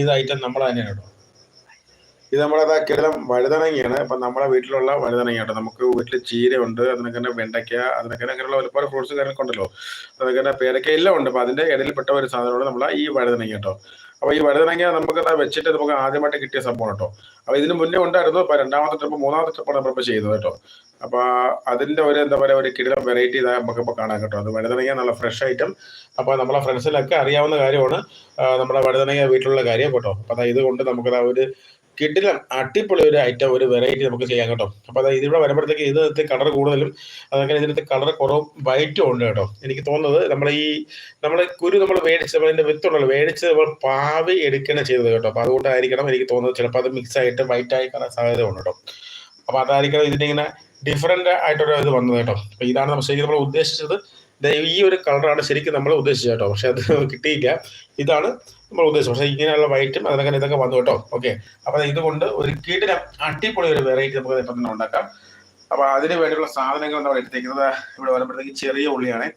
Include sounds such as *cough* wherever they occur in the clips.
ഇത് ഐറ്റം നമ്മൾ തന്നെയാണ് കേട്ടോ ഇത് നമ്മുടെ കേരളം വഴുതനങ്ങയാണ്. അപ്പം നമ്മുടെ വീട്ടിലുള്ള വഴുതനങ്ങ കേട്ടോ നമുക്ക് വീട്ടിൽ ചീരയുണ്ട് അതിനൊക്കെ തന്നെ വെണ്ടയ്ക്ക അതിനൊക്കെ അങ്ങനെയുള്ള ഒരുപാട് ഫ്രൂട്ട്സ് കാര്യങ്ങളൊക്കെ ഉണ്ടല്ലോ. അതൊക്കെ തന്നെ പേരയ്ക്ക എല്ലാം ഉണ്ട്. അപ്പം അതിന്റെ ഇടയിൽപ്പെട്ട ഒരു സാധനമാണ് നമ്മളെ ഈ വഴുതനങ്ങ കേട്ടോ. അപ്പൊ ഈ വഴുതനങ്ങ നമുക്ക് വെച്ചിട്ട് നമുക്ക് ആദ്യമായിട്ട് കിട്ടിയ സംഭവം കേട്ടോ. അപ്പൊ ഇതിന് മുന്നേ ഉണ്ടായിരുന്നു ഇപ്പൊ രണ്ടാമത്തെ ട്രിപ്പ് മൂന്നാമത്തെ ട്രിപ്പാണ് നമ്മളിപ്പോ ചെയ്തത് കേട്ടോ. അപ്പൊ അതിന്റെ ഒരു എന്താ പറയാ ഒരു കിടിലം വെറൈറ്റി ഇതായി ഇപ്പൊ കാണാൻ കേട്ടോ. അത് വഴുതനങ്ങ നല്ല ഫ്രഷ് ഐറ്റം അപ്പൊ നമ്മളെ ഫ്രണ്ട്സിലൊക്കെ അറിയാവുന്ന കാര്യമാണ് നമ്മുടെ വഴുതനങ്ങ വീട്ടിലുള്ള കാര്യം കേട്ടോ. അപ്പൊ ഇത് കൊണ്ട് നമുക്ക് ഒരു കിടിലം അടിപൊളി ഒരു ഐറ്റം ഒരു വെറൈറ്റി നമുക്ക് ചെയ്യാം കേട്ടോ. അപ്പൊ അത് ഇതിവിടെ വരുമ്പോഴത്തേക്ക് ഇതിനകത്ത് കളർ കൂടുതലും അതങ്ങനെ ഇതിനകത്ത് കളർ കുറവും വൈറ്റും ഉണ്ട് കേട്ടോ. എനിക്ക് തോന്നുന്നത് നമ്മുടെ ഈ നമ്മൾ കുരു നമ്മൾ മേടിച്ച് അതിന്റെ വിത്തുണ്ടല്ലോ മേടിച്ച് നമ്മൾ പാവി എടുക്കണം ചെയ്തത് കേട്ടോ. അപ്പൊ അതുകൊണ്ടായിരിക്കണം എനിക്ക് തോന്നുന്നത് ചിലപ്പോൾ അത് മിക്സ് ആയിട്ട് വൈറ്റ് ആയി കാണാൻ സാധ്യത ഉണ്ട് കേട്ടോ. അപ്പൊ അതായിരിക്കണം ഇതിന്റെ ഇങ്ങനെ ഡിഫറെന്റ് ആയിട്ടൊരു ഇത് വന്നത് കേട്ടോ. അപ്പൊ ഇതാണ് നമ്മൾ ശരിക്കും നമ്മൾ ഉദ്ദേശിച്ചത്. ഈ ഒരു കളറാണ് ശരിക്കും നമ്മൾ ഉദ്ദേശിച്ചത് കേട്ടോ. പക്ഷെ അത് കിട്ടിയില്ല. ഇതാണ് നമ്മൾ ഉദ്ദേശം പക്ഷേ ഇങ്ങനെയുള്ള വൈറ്റും അതിനൊക്കെ ഇതൊക്കെ വന്നു കേട്ടോ. ഓക്കെ അപ്പോൾ ഇതുകൊണ്ട് ഒരു കീടിന് അടിപൊളി ഒരു വെറൈറ്റി നമുക്ക് ഇപ്പം തന്നെ ഉണ്ടാക്കാം. അപ്പോൾ അതിന് വേണ്ടിയുള്ള സാധനങ്ങൾ നമ്മൾ എടുത്തേക്കുന്നത് ഇവിടെ വരുമ്പോഴത്തേക്ക് ചെറിയ ഉള്ളിയാണ്.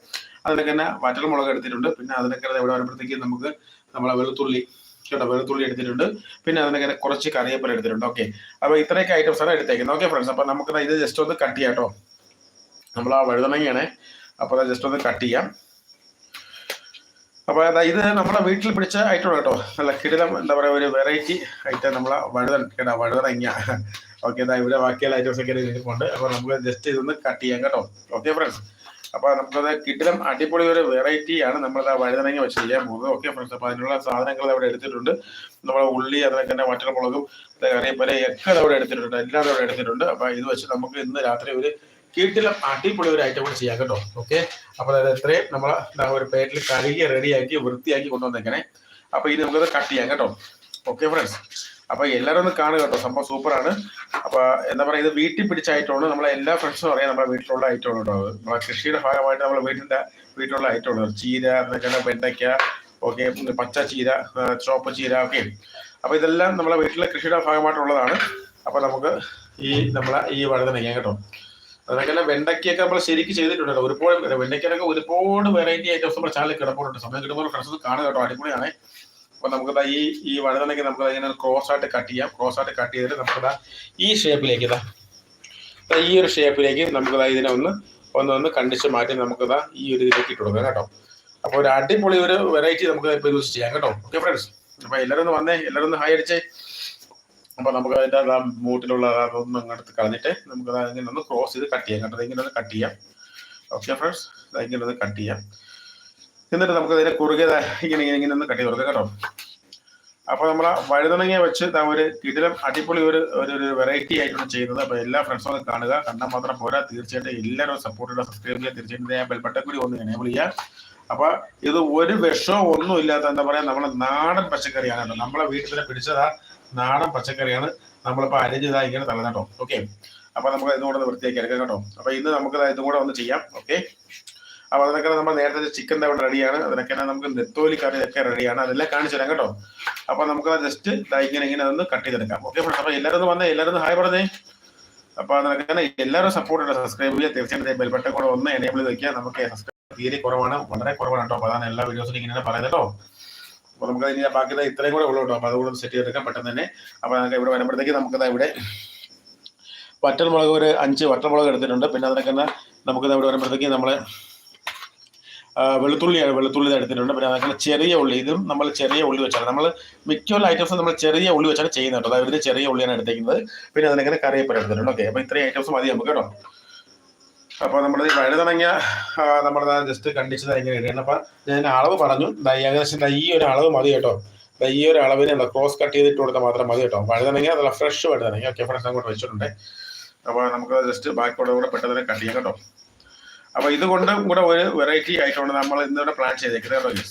അതിനൊക്കെ തന്നെ വറ്റൽമുളക് എടുത്തിട്ടുണ്ട്. പിന്നെ അതിനൊക്കെ ഇവിടെ വരുമ്പോഴത്തേക്ക് നമുക്ക് നമ്മളെ വെളുത്തുള്ളി കേട്ടോ വെളുത്തുള്ളി എടുത്തിട്ടുണ്ട്. പിന്നെ അതിനൊക്കെ കുറച്ച് കറിവേപ്പില എടുത്തിട്ടുണ്ട്. ഓക്കെ അപ്പോൾ ഇത്രയൊക്കെ ഐറ്റംസ് ആണ് എടുത്തേക്കുന്നത്. ഓക്കെ ഫ്രണ്ട്സ് അപ്പോൾ നമുക്ക് ഇത് ജസ്റ്റ് ഒന്ന് കട്ട് ചെയ്യാം കേട്ടോ. നമ്മൾ ആ വഴുതനങ്ങയാണ്. അപ്പോൾ അത് ജസ്റ്റ് ഒന്ന് കട്ട് ചെയ്യാം. അപ്പൊ അതാ ഇത് നമ്മുടെ വീട്ടിൽ പിടിച്ച ഐറ്റം കേട്ടോ. നല്ല കിടിലം എന്താ പറയാ ഒരു വെറൈറ്റി ഐറ്റം നമ്മളെ വഴുതൻ കേട്ടോ വഴുതനങ്ങ ഓക്കെ ഇതാ ഇവിടെ ബാക്കിയുള്ള ഐറ്റംസ് ഒക്കെ ഇരിപ്പുണ്ട്. അപ്പൊ നമുക്ക് ജസ്റ്റ് ഇതൊന്ന് കട്ട് ചെയ്യാം കേട്ടോ. ഓക്കെ ഫ്രണ്ട്സ് അപ്പൊ നമുക്കത് കിടിലം അടിപൊളി ഒരു വെറൈറ്റി ആണ് നമ്മൾ വഴുതനങ്ങ വെച്ച് ചെയ്യാൻ പോകുന്നത് ഓക്കെ ഫ്രണ്ട്സ് അപ്പൊ അതിനുള്ള സാധനങ്ങൾ അവിടെ എടുത്തിട്ടുണ്ട്. നമ്മളെ ഉള്ളി അതിനൊക്കെ തന്നെ മറ്റുള്ള മുളകും കറിയപ്പല ഒക്കെ അവിടെ എടുത്തിട്ടുണ്ട്. എല്ലാം അവിടെ എടുത്തിട്ടുണ്ട്. അപ്പൊ ഇത് വെച്ച് നമുക്ക് ഇന്ന് രാത്രി ഒരു കീട്ടിലും അടിപൊളി ഒരു ഐറ്റം കൂടെ ചെയ്യാം കേട്ടോ. ഓക്കെ അപ്പൊ അത് എത്രയും നമ്മൾ ഒരു പ്ലേറ്റിൽ കഴുകി റെഡിയാക്കി വൃത്തിയാക്കി കൊണ്ടുവന്നേക്കണേ. അപ്പൊ ഇനി നമുക്കത് കട്ട് ചെയ്യാം കേട്ടോ. ഓക്കെ ഫ്രണ്ട്സ് അപ്പൊ എല്ലാവരും ഒന്ന് കാണുക കേട്ടോ. സംഭവം സൂപ്പറാണ് അപ്പൊ എന്താ പറയുക ഇത് വീട്ടിൽ പിടിച്ച ഐറ്റമാണ് നമ്മളെ എല്ലാ ഫ്രണ്ട്സും അറിയാം നമ്മുടെ വീട്ടിലുള്ള ഐറ്റമാണ് കേട്ടോ നമ്മളെ കൃഷിയുടെ ഭാഗമായിട്ട് നമ്മളെ വീട്ടിന്റെ വീട്ടിലുള്ള ഐറ്റമാണ് ചീര എന്നൊക്കെ വെണ്ടയ്ക്ക ഓക്കെ പച്ച ചീര ചോപ്പ ചീര ഓക്കെ അപ്പൊ ഇതെല്ലാം നമ്മളെ വീട്ടിലെ കൃഷിയുടെ ഭാഗമായിട്ടുള്ളതാണ്. അപ്പൊ നമുക്ക് ഈ നമ്മളെ ഈ വഴുതനയ്ക്കാം കേട്ടോ. അതൊക്കെ തന്നെ വെണ്ടയ്ക്കൊക്കെ നമ്മൾ ശരിക്കും ചെയ്തിട്ടുണ്ടല്ലോ. ഒരുപാട് വെണ്ടയ്ക്കൊക്കെ ഒരുപാട് വെറൈറ്റി ഐറ്റംസ് നമ്മുടെ ചാനലിൽ കിടപ്പുണ്ട്. സമയം കിട്ടുമ്പോൾ ഫ്രണ്ട്സ് കാണുക കേട്ടോ അടിപൊളിയാണ്. അപ്പൊ നമുക്ക് ഈ ഈ വഴുതനയ്ക്ക് നമുക്ക് ഇങ്ങനെ ക്രോസ് ആയിട്ട് കട്ട് ചെയ്യാം. ക്രോസ് ആയിട്ട് കട്ട് ചെയ്തിട്ട് നമുക്ക് ഈ ഷേപ്പിലേക്ക് ഇതാ. ഈ ഒരു ഷേപ്പിലേക്ക് നമുക്ക് ഇതിനെ ഒന്ന് ഒന്ന് ഒന്ന് കണ്ടിച്ച് മാറ്റി നമുക്ക് ഈ ഒരു ഇതിലേക്ക് ഇട്ട് കൊടുക്കാം കേട്ടോ. അപ്പൊ ഒരു അടിപൊളി ഒരു വെറൈറ്റി നമുക്ക് ഇപ്പൊ യൂസ് ചെയ്യാം കേട്ടോ. ഓക്കെ ഫ്രണ്ട്സ് അപ്പൊ എല്ലാവരും ഒന്ന് വന്നേ. എല്ലാവരും ഒന്ന് ഹായ് അടിച്ചേ. അപ്പൊ നമുക്ക് അതിന്റെ ആ മൂട്ടിലുള്ള അതൊന്നും അങ്ങോട്ട് കളഞ്ഞിട്ട് നമുക്ക് ഇങ്ങനെ ഒന്ന് ക്രോസ് ചെയ്ത് കട്ട് ചെയ്യാം. കേട്ടോ ഇങ്ങനെ ഒന്ന് കട്ട് ചെയ്യാം. ഓക്കെ ഫ്രണ്ട്സ് ഇങ്ങനെ ഒന്ന് കട്ട് ചെയ്യാം. എന്നിട്ട് നമുക്ക് അതിനെ കുറുകെ ഇങ്ങനെ ഇങ്ങനെ ഇങ്ങനെ ഒന്ന് കട്ട് ചെയ്ത് കൊടുക്കാം കേട്ടോ. അപ്പൊ നമ്മൾ വഴുതനങ്ങ വെച്ച് ഒരു കിടിലം അടിപൊളി ഒരു ഒരു വെറൈറ്റി ആയിട്ടാണ് ചെയ്യുന്നത്. അപ്പൊ എല്ലാ ഫ്രണ്ട്സും ഒന്ന് കാണുക. കണ്ടാൽ മാത്രം പോരാ. തീർച്ചയായിട്ടും എല്ലാവരും സപ്പോർട്ട് ചെയ്യുക സബ്സ്ക്രൈബ് ചെയ്യുക. തീർച്ചയായിട്ടും ബെൽബട്ടൻ കൂടി ഒന്ന് എനേബിൾ ചെയ്യുക അപ്പൊ ഇത് ഒരു വിഷമോ ഒന്നും ഇല്ലാത്ത എന്താ പറയാ നമ്മളെ നാടൻ പച്ചക്കറിയാണ് നമ്മളെ വീട്ടിൽ പിടിച്ചതാ നാടൻ പച്ചക്കറിയാണ് നമ്മളിപ്പോ അരിഞ്ഞതാ ഇങ്ങനെ തള്ളുന്ന കേട്ടോ. ഓക്കെ അപ്പൊ നമുക്ക് ഇതും കൂടെ വൃത്തിയാക്കി എടുക്കാം കേട്ടോ. അപ്പൊ ഇന്ന് നമുക്ക് ഇതും കൂടെ ഒന്ന് ചെയ്യാം. ഓക്കെ അപ്പൊ അതിനൊക്കെ നമ്മൾ നേരത്തെ ചിക്കൻ ഇവിടെ റെഡിയാണ് അതിനൊക്കെ നമുക്ക് നെത്തോലി കറി ഒക്കെ റെഡിയാണ് അതെല്ലാം കാണിച്ചു തരാം കേട്ടോ. അപ്പൊ നമുക്ക് ജസ്റ്റ് ഇങ്ങനെ ഇങ്ങനെ ഒന്ന് കട്ട് ചെയ്തെടുക്കാം. ഓക്കെ അപ്പൊ എല്ലാവരും വന്നേ. എല്ലാവരും ഹായ് പറഞ്ഞേ. അപ്പൊ അതിനൊക്കെ എല്ലാവരും സപ്പോർട്ട് ഉണ്ട് സബ്സ്ക്രൈബ് ചെയ്യുക. തീർച്ചയായിട്ടും ബെൽബട്ടൺ കൂടെ ഒന്ന് എനേബിൾ വെക്കുക. നമുക്ക് സബ്സ്ക്രൈബ് തീരെ കുറവാണ്. വളരെ കുറവാണ് കേട്ടോ. അപ്പൊ അതാണ് എല്ലാ വീഡിയോസിലും ഇങ്ങനെ പറയുന്നത് കേട്ടോ. അപ്പൊ നമുക്ക് ഇനി ബാക്കി ഇത്രയും കൂടെ ഉള്ളൂ കേട്ടോ. അപ്പൊ അതുകൂടെ സെറ്റ് ചെയ്തെടുക്കാം. പെട്ടെന്ന് തന്നെ. അപ്പൊ നമുക്ക് ഇവിടെ വരുമ്പോഴത്തേക്ക് നമുക്കത് ഇവിടെ വറ്റൽമുളക് ഒരു അഞ്ച് വറ്റൽമുളക് എടുത്തിട്ടുണ്ട്. പിന്നെ അതിനൊക്കെ തന്നെ ഇവിടെ വരുമ്പോഴത്തേക്ക് നമ്മൾ വെളുത്തുള്ളി വെളുത്തുള്ളി എടുത്തിട്ടുണ്ട്. പിന്നെ അതൊക്കെ ചെറിയ ഉള്ളി. ഇതും നമ്മൾ ചെറിയ ഉള്ളി വെച്ചാണ്. നമ്മൾ മിക്കുള്ള ഐറ്റംസ് നമ്മൾ ചെറിയ ഉള്ളി വെച്ചാണ് ചെയ്യുന്നത് കേട്ടോ. അതായത് ചെറിയ ഉള്ളിയാണ് എടുത്തേക്കുന്നത്. പിന്നെ അതിനങ്ങനെ കറിവേപ്പില എടുത്തിട്ടുണ്ട്. ഓക്കെ. അപ്പൊ ഇത്രയും ഐറ്റംസ് മതി നമുക്ക് കേട്ടോ. അപ്പൊ നമ്മൾ വഴുതണങ്ങ നമ്മൾ ജസ്റ്റ് കണ്ടിച്ചത് ഇങ്ങനെ ഇടുകയാണ് അപ്പൊ ഞാൻ അളവ് പറഞ്ഞു. ഏകദേശം ഈ ഒരു അളവ് മതി കേട്ടോ. ഈ ഒരു അളവിന് എന്താ ക്രോസ് കട്ട് ചെയ്തിട്ട് കൊടുത്താൽ മാത്രം മതി കേട്ടോ. വഴുതണങ്ങ നല്ല ഫ്രഷ് വഴുതണങ്ങ ഓക്കെ ഫ്രഷ് അങ്ങോട്ട് വെച്ചിട്ടുണ്ട്. അപ്പൊ നമുക്ക് ജസ്റ്റ് ബാക്കിയുള്ള കൂടെ പെട്ടെന്ന് കട്ട് ചെയ്യാം കേട്ടോ. അപ്പൊ ഇതുകൊണ്ടും കൂടെ ഒരു വെറൈറ്റി ആയിട്ടാണ് നമ്മൾ ഇന്നിവിടെ പ്ലാൻ ചെയ്തേക്കുന്നത് കേട്ടോ.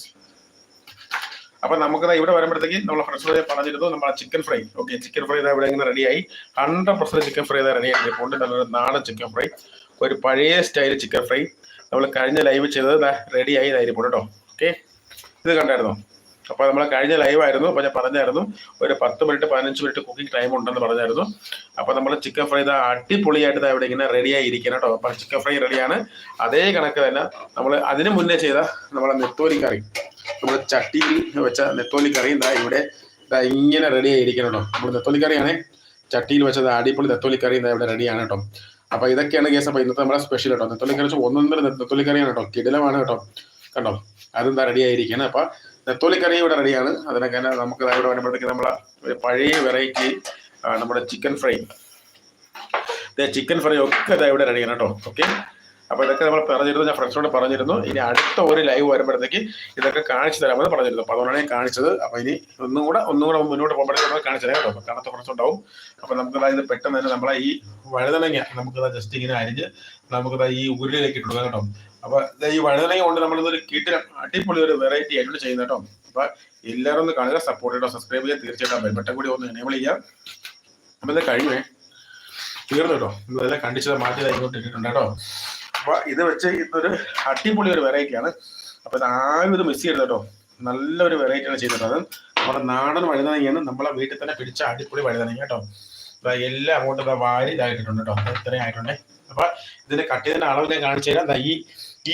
അപ്പൊ നമുക്ക് ഇവിടെ വരുമ്പോഴത്തേക്ക് നമ്മൾ ഫ്രണ്ട്സ് പറഞ്ഞിരുന്നു നമ്മളെ chicken fry okay chicken fry ഇതാ ഇവിടെ ഇങ്ങനെ റെഡിയായി ഹൺഡ്രഡ് പെർസെന്റ് ചിക്കൻ ഫ്രൈ ഇതാ റെഡി ആയിട്ടുണ്ട്. നല്ലൊരു നാടൻ ചിക്കൻ ഫ്രൈ ഒരു പഴയ സ്റ്റൈൽ ചിക്കൻ ഫ്രൈ നമ്മൾ കഴിഞ്ഞ ലൈവ് ചെയ്തത് റെഡി ആയി ഇതായിരിക്കും കേട്ടോ ഓക്കെ ഇത് കണ്ടായിരുന്നോ? അപ്പൊ നമ്മൾ കഴിഞ്ഞ ലൈവ് ആയിരുന്നു. അപ്പൊ ഞാൻ പറഞ്ഞായിരുന്നു ഒരു പത്ത് മിനിറ്റ് പതിനഞ്ച് മിനിറ്റ് കുക്കിംഗ് ടൈം ഉണ്ടെന്ന് പറഞ്ഞായിരുന്നു. അപ്പൊ നമ്മൾ ചിക്കൻ ഫ്രൈ ഇതാ അടിപൊളിയായിട്ട് ഇവിടെ ഇങ്ങനെ റെഡി ആയിരിക്കണം കേട്ടോ. അപ്പൊ ചിക്കൻ ഫ്രൈ റെഡിയാണ് അതേ കണക്ക് തന്നെ നമ്മൾ അതിനു മുന്നേ ചെയ്ത നമ്മളെ നെത്തോലി കറി. നമ്മൾ ചട്ടിയിൽ വെച്ച നെത്തോലി കറി ഇതാ ഇവിടെ ഇതാ ഇങ്ങനെ റെഡി ആയിരിക്കണം കേട്ടോ. നമ്മൾ നെത്തോലി കറിയാണ്. ചട്ടിയിൽ വെച്ചത് അടിപൊളി നെത്തോലി കറി ഇതാ ഇവിടെ റെഡിയാണ് കേട്ടോ. അപ്പൊ ഇതൊക്കെയാണ് കേസ് അപ്പൊ ഇന്നത്തെ നമ്മുടെ സ്പെഷ്യൽ കേട്ടോ. നെത്തോലിക്കറി വെച്ചാൽ ഒന്നൊന്നര നെത്തോലി കറിയാണ് കേട്ടോ. കിടിലമാണ് കേട്ടോ. കണ്ടോ? അതെന്താ റെഡി ആയിരിക്കണം. അപ്പൊ നെത്തോലിക്കറി ഇവിടെ റെഡിയാണ് അതിനൊക്കെ നമുക്ക് ഇവിടെ വരുമ്പോഴത്തേക്ക് നമ്മളെ ഒരു പഴയ വെറൈറ്റി നമ്മുടെ ചിക്കൻ ഫ്രൈ ചിക്കൻ ഫ്രൈ ഒക്കെ ഇവിടെ റെഡിയാണ് കേട്ടോ. ഓക്കെ അപ്പൊ ഇതൊക്കെ നമ്മൾ പറഞ്ഞിരുന്നു ഞാൻ ഫ്രണ്ട്സിനോട് പറഞ്ഞിരുന്നു. ഇനി അടുത്ത ഒരു ലൈവ് വരുമ്പോഴത്തേക്ക് ഇതൊക്കെ കാണിച്ചു തരാമെന്ന് പറഞ്ഞിരുന്നു. അപ്പൊ അതുകൊണ്ടാണ് ഞാൻ കാണിച്ചത്. അപ്പൊ ഇനി ഒന്നും കൂടെ ഒന്നും കൂടെ മുന്നോട്ട് പോകുമ്പോഴത്തേക്ക് കാണിച്ചു തരാം കേട്ടോ. അപ്പൊ കാണാത്ത ഫ്രണ്ട്സ് ഉണ്ടാവും. നമുക്ക് ഇത് പെട്ടെന്ന് തന്നെ നമ്മളെ ഈ വഴുതനങ്ങ നമുക്ക് ജസ്റ്റ് ഇങ്ങനെ അരിഞ്ഞ് നമുക്ക് ഈ ഉരുളിയിലേക്ക് ഇട്ടു കേട്ടോ. അപ്പൊ ഈ വഴുതനങ്ങ കൊണ്ട് നമ്മളിതൊരു കിട്ടിലും അടിപൊളി ഒരു വെറൈറ്റി ആയിട്ട് ചെയ്യുന്ന കേട്ടോ. അപ്പൊ എല്ലാവരും ഒന്ന് കാണുക സപ്പോർട്ട് ചെയ്യട്ടോ സബ്സ്ക്രൈബ് ചെയ്യാൻ തീർച്ചയായിട്ടും ബെട്ടം കൂടി ഒന്ന് എനേബിൾ ചെയ്യാം അപ്പൊ ഇത് കഴിയുമേ തീർന്നു കേട്ടോ. ഇതെല്ലാം കണ്ടിച്ചത് മാറ്റി ഇങ്ങോട്ട് ഇട്ടിട്ടുണ്ട് കേട്ടോ. അപ്പൊ ഇത് വെച്ച് ഇതൊരു അടിപൊളി ഒരു വെറൈറ്റിയാണ് അപ്പൊ ഇത് ആരും ഇത് മിസ് ചെയ്യരുത് കേട്ടോ. നല്ലൊരു വെറൈറ്റിയാണ് ചെയ്തിട്ടുള്ളത്. നമ്മുടെ നാടൻ വഴുതനങ്ങയാണ് നമ്മളെ വീട്ടിൽ തന്നെ പിടിച്ച അടിപൊളി വഴുതനങ്ങ കേട്ടോ. എല്ലാം അങ്ങോട്ട് വാരി ഇതായിട്ടുണ്ട് കേട്ടോ. ഇത്രയും ആയിട്ടുണ്ട്. അപ്പൊ ഇതിന്റെ കട്ടിയതിന്റെ അളവ് ഞാൻ കാണിച്ചു തരാം. ഈ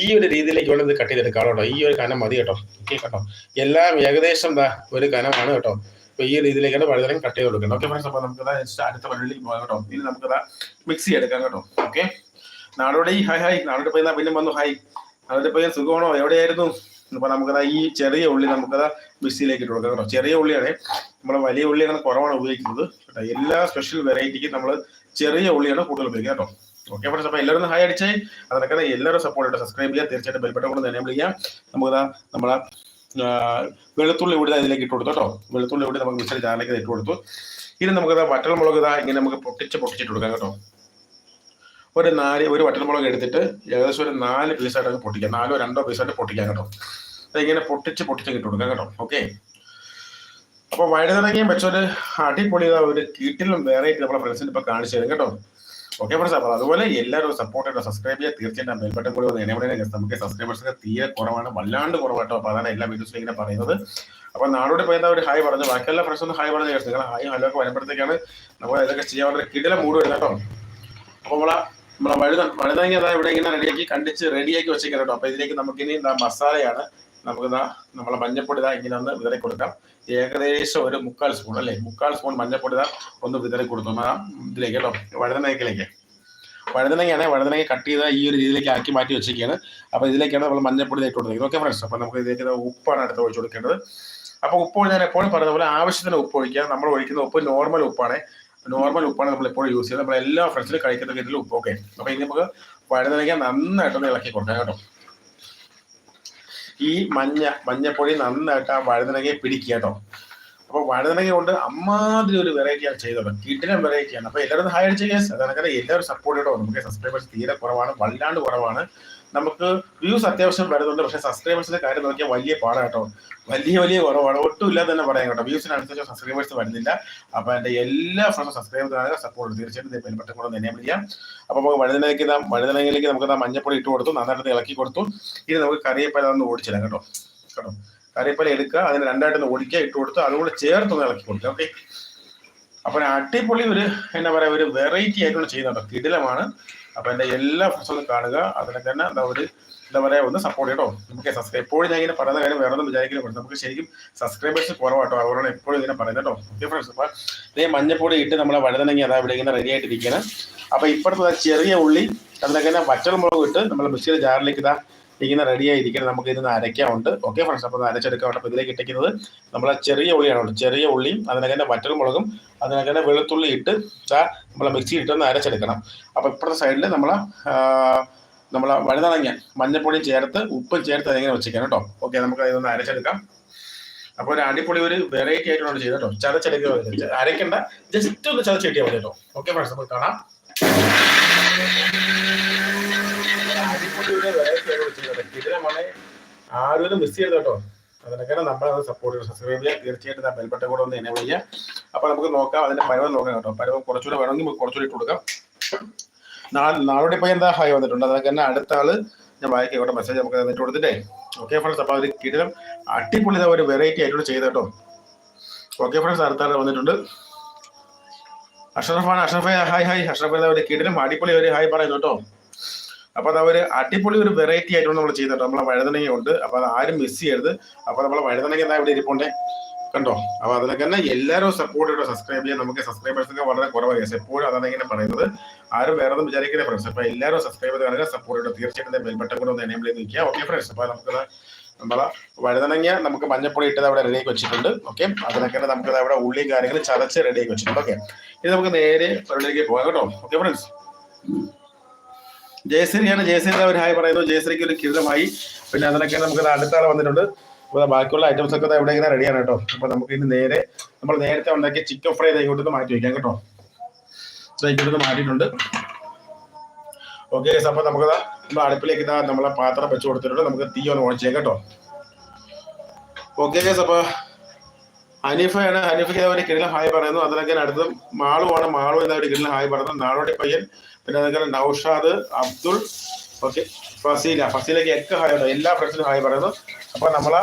ഈ ഒരു രീതിയിലേക്ക് വേണം ഇത് കട്ട് ചെയ്തെടുക്കാം കേട്ടോ. ഈ ഒരു കനം മതി കേട്ടോ. ഓക്കെ കേട്ടോ. എല്ലാം ഏകദേശം എന്താ ഒരു കനമാണ് കേട്ടോ. അപ്പൊ ഈ രീതിയിലേക്കാണ് വഴുതനം കട്ട് ചെയ്ത് കൊടുക്കണം ഓക്കെ ഫ്രണ്ട്സ് അപ്പൊ നമുക്ക് അടുത്ത വഴിയിലേക്ക് പോകാം കേട്ടോ. ഇനി നമുക്ക് മിക്സി എടുക്കാം കേട്ടോ. ഓക്കെ നാടോടെ ഹായ് ഹായ് നാടോടെ പോയി പിന്നെ വന്നു ഹായ് നാടോടെ പോയി സുഖമാണോ? എവിടെയായിരുന്നു? അപ്പൊ നമുക്കത് ഈ ചെറിയ ഉള്ളി നമുക്കത് മിക്സിയിലേക്ക് ഇട്ട് കൊടുക്കാം കേട്ടോ. ചെറിയ ഉള്ളിയാണ്. നമ്മൾ വലിയ ഉള്ളി അങ്ങനെ കുറവാണ് ഉപയോഗിക്കുന്നത്. കേട്ടോ എല്ലാ സ്പെഷ്യൽ വെറൈറ്റിക്കും നമ്മൾ ചെറിയ ഉള്ളിയാണ് കൂടുതൽ ഉപയോഗിക്കുക കേട്ടോ. ഓക്കെ ഫ്രണ്ട്സ് അപ്പൊ എല്ലാവരും ഹായ് അടിച്ച്. അതൊക്കെ എല്ലാവരും സപ്പോർട്ട് ചെയ്യട്ടെ സബ്സ്ക്രൈബ് ചെയ്യുക. തീർച്ചയായിട്ടും ബെൽബട്ടം കൊണ്ട് തന്നെ ചെയ്യാം. നമുക്ക് നമ്മളെ വെളുത്തുള്ളി ഇവിടെ ഇതിലേക്ക് ഇട്ട് കൊടുത്തു കേട്ടോ. വെളുത്തുള്ളി ഇവിടെ നമുക്ക് മിക്സർ ജാറിലേക്ക് ഇട്ട് കൊടുത്തു. ഇനി നമുക്ക് വട്ടൽമുളക് ഇതാ ഇങ്ങനെ നമുക്ക് പൊട്ടിച്ച് പൊട്ടിച്ചിട്ട് കൊടുക്കാം കേട്ടോ. ഒരു നാല് ഒരു വട്ടൽമുളക് എടുത്തിട്ട് ഏകദേശം ഒരു നാല് പീസായിട്ട് പൊട്ടിക്കാം. നാലോ രണ്ടോ പീസായിട്ട് പൊട്ടിക്കാം കേട്ടോ. അതിങ്ങനെ പൊട്ടിച്ച് പൊട്ടിച്ച് ഇട്ട് കൊടുക്കാം കേട്ടോ. ഓക്കെ അപ്പൊ വഴുതനങ്ങയും വെച്ചൊരു അടിപൊളി ഒരു കീട്ടിലും വെറൈറ്റി നമ്മളെ ഫ്രണ്ട്സിന് ഇപ്പൊ കാണിച്ചു തരും കേട്ടോ. ഓക്കെ ഫ്രണ്ട്സ് അപ്പൊ അതുപോലെ എല്ലാവരും സപ്പോർട്ട് ചെയ്യണം സബ്സ്ക്രൈബ് ചെയ്യുക. തീർച്ചയായിട്ടും ബെൽബട്ടൺ കൂടി ഒന്ന് എനേബിൾ നമുക്ക് സബ്സ്ക്രൈബേഴ്സ് ഒക്കെ തീരെ കുറവാണ് വല്ലാണ്ട് കുറവാട്ടോ അപ്പോൾ അതാണ് എല്ലാ വീഡിയോസിലും ഇങ്ങനെ പറയുന്നത്. അപ്പൊ നാടോട് പോയി ഒരു ഹായ് പറഞ്ഞു ബാക്കിയെല്ലാ ഫ്രണ്ട്സ് ഒന്ന് ഹായ് പറഞ്ഞു നിങ്ങൾ ഹായ് ഹലോ ഒക്കെ വരുമ്പോഴത്തേക്കാണ് നമ്മൾ ഇതൊക്കെ ചെയ്യാൻ വളരെ കിടില മൂഡ് കേട്ടോ. അപ്പൊ നമ്മളെ നമ്മളെ വഴുത വഴുതാങ്ങി അതാ ഇവിടെ ഇങ്ങനെ റെഡിയാക്കി കണ്ടിച്ച് റെഡിയാക്കി വെച്ചേക്കാം കേട്ടോ. അപ്പൊ ഇതിലേക്ക് നമുക്കിനി ഇനി മസാലയാണ് നമുക്ക് നമ്മളെ മഞ്ഞപ്പൊടി ഇങ്ങനെ ഒന്ന് വിതറി കൊടുക്കാം. ഏകദേശം ഒരു മുക്കാൽ സ്പൂൺ അല്ലേ? മുക്കാൽ സ്പൂൺ മഞ്ഞപ്പൊടി ഒന്ന് വിതറി കൊടുത്തു. ഇതിലേക്ക് കേട്ടോ. വഴുതനങ്ങയിലേക്ക് വഴുതനങ്ങയാണ്. വഴുതനങ്ങ കട്ട് ചെയ്ത ഈ ഒരു രീതിയിലേക്ക് ആക്കി മാറ്റി വെച്ചിരിക്കുകയാണ്. അപ്പൊ ഇതിലേക്കാണ് നമ്മൾ മഞ്ഞപ്പൊടി ഇട്ട് കൊടുക്കുന്നത് ഓക്കെ ഫ്രണ്ട്സ് അപ്പൊ നമുക്ക് ഇതിലേക്ക് ഇതാ ഉപ്പാണ് അടുത്ത് ഒഴിച്ചു കൊടുക്കേണ്ടത്. അപ്പൊ ഉപ്പ് ഞാൻ എപ്പോഴും പറഞ്ഞ പോലെ ആവശ്യത്തിന് ഉപ്പ് ഒഴിക്കുക. നമ്മൾ ഒഴിക്കുന്ന ഉപ്പ് നോർമൽ ഉപ്പാണ്. നോർമൽ ഉപ്പാണ് നമ്മൾ എപ്പോഴും യൂസ് ചെയ്യുന്നത്. നമ്മൾ എല്ലാ ഫ്രണ്ട്സിലും കഴിക്കുന്ന രീതിയിൽ ഉപ്പ്. ഓക്കെ? അപ്പൊ ഇനി നമുക്ക് വഴുതനങ്ങ നന്നായിട്ടൊന്ന് ഇളക്കി കൊടുക്കാം കേട്ടോ. ഈ മഞ്ഞ മഞ്ഞപ്പൊടി നന്നായിട്ട് ആ വഴുതനങ്ങയെ പിടിക്കുക കേട്ടോ. അപ്പൊ വഴുതനങ്ങ കൊണ്ട് അമ്മാതിരി ഒരു വെറൈറ്റിയാണ് ചെയ്തത്. കിട്ടിനും വെറൈറ്റിയാണ് അപ്പൊ എല്ലാവരും ഹായ് അടിച്ച കേസ്. അതാണ് എല്ലാവരും സപ്പോർട്ട് ചെയ്തോ നമുക്ക് സബ്സ്ക്രൈബേഴ്സ് തീരെ കുറവാണ് വല്ലാണ്ട് കുറവാണ്. നമുക്ക് വ്യൂസ് അത്യാവശ്യം വരുന്നുണ്ട് പക്ഷെ സബ്സ്ക്രൈബേഴ്സിന്റെ കാര്യം നോക്കിയാൽ വലിയ പാടാണ് കേട്ടോ വലിയ വലിയ കുറവാണ്. ഒട്ടും ഇല്ലാതെ തന്നെ പറയാം കേട്ടോ. വ്യൂസിനനുസരിച്ച് സബ്സ്ക്രൈബേഴ്സ് വരുന്നില്ല. അപ്പൊ എന്റെ എല്ലാ ഫ്രണ്ട്സും സബ്സ്ക്രൈബ് സപ്പോർട്ട് തീർച്ചയായിട്ടും ബെൽബട്ടം കൂടെ എനേബിൾ ചെയ്യാം അപ്പൊ നമുക്ക് വഴുതനയിലേക്ക് വഴുതനയിലേക്ക് നമുക്ക് മഞ്ഞപ്പൊടി ഇട്ട് കൊടുത്തു. നന്നായിട്ട് ഇളക്കി കൊടുത്തു. ഇനി നമുക്ക് കറിയപ്പല ഒന്ന് ഓടിച്ചിടാം കേട്ടോ. കേട്ടോ. കറിയപ്പല എടുക്കുക. അതിന് രണ്ടായിട്ടൊന്ന് ഓടിക്കുക ഇട്ട് കൊടുത്ത് അതുകൂടെ ചേർത്തൊന്ന് ഇളക്കി കൊടുക്കുക. ഓക്കെ. അപ്പൊ അടിപൊളി ഒരു എന്താ പറയാ ഒരു വെറൈറ്റി ആയിട്ടുള്ള ചെയ്യുന്നുണ്ടോ. കിടിലമാണ്. അപ്പൊ എന്റെ എല്ലാ ഒന്ന് കാണുക. അതിനെ തന്നെ എന്താ ഒരു എന്താ പറയാ ഒന്ന് സപ്പോർട്ട് ചെയ്യട്ടോ. നമുക്ക് സബ്സ്ക്രൈബ് എപ്പോഴും ഞാൻ ഇങ്ങനെ പറയുന്ന കാര്യം വേറെ ഒന്നും വിചാരിക്കില്ല നമുക്ക് ശരിക്കും സബ്സ്ക്രൈബേഴ്സ് കുറവാട്ടോ. അവരോട് എപ്പോഴും ഇങ്ങനെ പറയുന്നത് കേട്ടോ. ഓക്കെ ഫ്രണ്ട്സ് അപ്പൊ ഇതേ മഞ്ഞപ്പൊടി ഇട്ട് നമ്മളെ വഴുതനങ്ങി അതാ ഇവിടെ ഇങ്ങനെ റെഡി ആയിട്ടിരിക്കുകയാണ് അപ്പൊ ഇപ്പോഴത്തെ ചെറിയ ഉള്ളി അതിനൊക്കെ തന്നെ മുളക് ഇട്ട് നമ്മൾ മിക്സിയുടെ ജാറിലേക്ക് ഇതാ ഇങ്ങനെ റെഡി ആയിരിക്കണം. നമുക്ക് ഇതിന് അരയ്ക്കാറുണ്ട് ഓക്കെ ഫ്രണ്ട്സ് അപ്പോൾ അരച്ചെടുക്കാൻ അപ്പോൾ ഇതിലേക്ക് ഇട്ടിരിക്കുന്നത് നമ്മൾ ചെറിയ ഉള്ളിയാണ്? ചെറിയ ഉള്ളിയും അതിനൊക്കെ തന്നെ വറ്റൽമുളകും അതിനൊക്കെ തന്നെ വെളുത്തുള്ളി ഇട്ട് നമ്മൾ മിക്സി ഇട്ടൊന്ന് അരച്ചെടുക്കണം. അപ്പോൾ ഇപ്പുറത്തെ സൈഡിൽ നമ്മൾ നമ്മൾ വഴുതണങ്ങ മഞ്ഞപ്പൊടിയും ചേർത്ത് ഉപ്പും ചേർത്ത് അതിങ്ങനെ വെച്ചിരിക്കണം കേട്ടോ. ഓക്കെ നമുക്ക് ഇതൊന്ന് അരച്ചെടുക്കാം. അപ്പോൾ ഒരു അടിപൊളി ഒരു വെറൈറ്റി ആയിട്ടാണ് ചെയ്തത് കേട്ടോ. ചതച്ചെടുക്കുക അരയ്ക്കണ്ട ജസ്റ്റ് ഒന്ന് ചതച്ചെട്ടിയാൽ മതി കേട്ടോ. ഓക്കെ ഫ്രണ്ട്സ് നമുക്ക് കാണാം. അടിപൊളി ഒരു ചെയ്തത് കിടിലമാണ് ആരും മിസ് ചെയ്ത് കേട്ടോ. അതിനൊക്കെയാണ് നമ്മളത് സപ്പോർട്ട് ചെയ്യുക സബ്സ്ക്രൈബ് ചെയ്യുക തീർച്ചയായിട്ടും ആ ബെൽബട്ടൺ കൂടെ ഒന്ന് എനേബിൾ ചെയ്യുക അപ്പോൾ നമുക്ക് നോക്കാം അതിന്റെ പരവം നോക്കാം കേട്ടോ. പരവം കുറച്ചുകൂടെ വേണമെങ്കിൽ കുറച്ചുകൂടി ഇട്ട് കൊടുക്കാം. നാളോടെ ഇപ്പോൾ എന്താ ഹായ് വന്നിട്ടുണ്ട്? അതൊക്കെ തന്നെ അടുത്ത ആൾ ഞാൻ വായിക്കാം. ഇവിടെ മെസ്സേജ് നമുക്ക് തന്നിട്ട് കൊടുത്തിട്ടേ. ഓക്കെ ഫ്രണ്ട്സ് അപ്പോൾ ഒരു കിടിലം അടിപൊളി ഇതാ ഒരു വെറൈറ്റി ആയിട്ടുള്ള ചെയ്ത കേട്ടോ. ഓക്കെ ഫ്രണ്ട്സ് അടുത്ത ആൾ വന്നിട്ടുണ്ട്. അഷറഫാണ് അഷറഫ് ഹായ് ഹായ് അഷറഫ് ഒരു കിടിലം അടിപൊളി ഒരു ഹായ് പറയുന്നു കേട്ടോ. അപ്പൊ അത് അവർ അടിപൊളി ഒരു വെറൈറ്റി ആയിട്ടാണ് നമ്മൾ ചെയ്തിട്ട് നമ്മളെ വഴുതനങ്ങ ഉണ്ട് അപ്പൊ അത് ആരും മിസ് ചെയ്യരുത്. അപ്പൊ നമ്മളെ വഴുതനങ്ങ എന്താ ഇവിടെ ഇരിപ്പുണ്ടേ? കണ്ടോ? അപ്പൊ അതിനൊക്കെ തന്നെ എല്ലാവരും സപ്പോർട്ട് ചെയ്യണം. സബ്സ്ക്രൈബ് ചെയ്യാൻ. നമുക്ക് സബ്സ്ക്രൈബേഴ്സ് ഒക്കെ വളരെ കുറവായി എപ്പോഴും അതാണ് ഇങ്ങനെ പറയുന്നത്. ആരും വേറെ ഒന്നും വിചാരിക്കുന്ന ഫ്രണ്ട്സ് അപ്പൊ എല്ലാവരും സബ്സ്ക്രൈബ് ചെയ്ത് കാണുക സപ്പോർട്ട് ചെയ്തോ തീർച്ചയായിട്ടും ബെൽ ബട്ടൺ കൂടെ ഒന്ന് എനേബിൾ ചെയ്ത് നിൽക്കുക. ഓക്കെ ഫ്രണ്ട്സ് അപ്പൊ നമുക്ക് നമ്മളെ വഴുതനങ്ങ നമുക്ക് മഞ്ഞപ്പൊടി ഇട്ടത് അവിടെ റെഡിയാക്കി വെച്ചിട്ടുണ്ട്. ഓക്കെ അതിനൊക്കെ നമുക്ക് അവിടെ ഉള്ളിയും കാര്യങ്ങളും ചതച്ച് റെഡിയാക്കി വെച്ചിട്ടുണ്ട്. ഓക്കെ ഇത് നമുക്ക് നേരെ പരിപാടിയിലേക്ക് പോകാം കേട്ടോ. ഓക്കെ ഫ്രണ്ട്സ് ജയശ്രീയാണ്. ജയശ്രീ ഒരു ഹായ് പറയുന്നു. ജയശ്രീക്ക് ഒരു കിരീടമായി. പിന്നെ അതിനൊക്കെ നമുക്ക് അടുത്ത ആൾ വന്നിട്ടുണ്ട്. അപ്പോൾ ബാക്കിയുള്ള ഐറ്റംസ് ഒക്കെ ഇവിടെ ഇങ്ങനെ റെഡിയാണ് കേട്ടോ. അപ്പൊ നമുക്ക് ഇനി നേരെ നമ്മൾ നേരത്തെ ഉണ്ടാക്കിയ ചിക്കൻ ഫ്രൈ ഇങ്ങോട്ട് മാറ്റി വയ്ക്കാം കേട്ടോ. ഇങ്ങോട്ട് മാറ്റിയിട്ടുണ്ട്. ഓക്കെ അപ്പൊ നമുക്ക് നമ്മൾ അടുപ്പിലേക്ക് നമ്മളെ പാത്രം വെച്ച് കൊടുത്തിട്ടുണ്ട്. നമുക്ക് തീ ഒന്ന് ഓൺ ചെയ്യാം കേട്ടോ. ഓക്കെ അപ്പൊ ഹനീഫയാണ് ഹനീഫയ്ക്ക് ഒരു കിടിലം ഹായ് പറയുന്നു. അതിനൊക്കെ അടുത്തും മാളുവാണ് മാളു എന്ന ഒരു കിടിലം ഹായ് പറയുന്നു. നാടോടി പയ്യൻ. പിന്നെ അതുപോലെ നൌഷാദ് അബ്ദുൾ ഓക്കെ ഫസീല. ഫസീലയ്ക്ക് ഒക്കെ ഹായ് ഉണ്ട് എല്ലാ ഫ്രണ്ട്സിനും ഹായ് പറയുന്നു. അപ്പൊ നമ്മളെ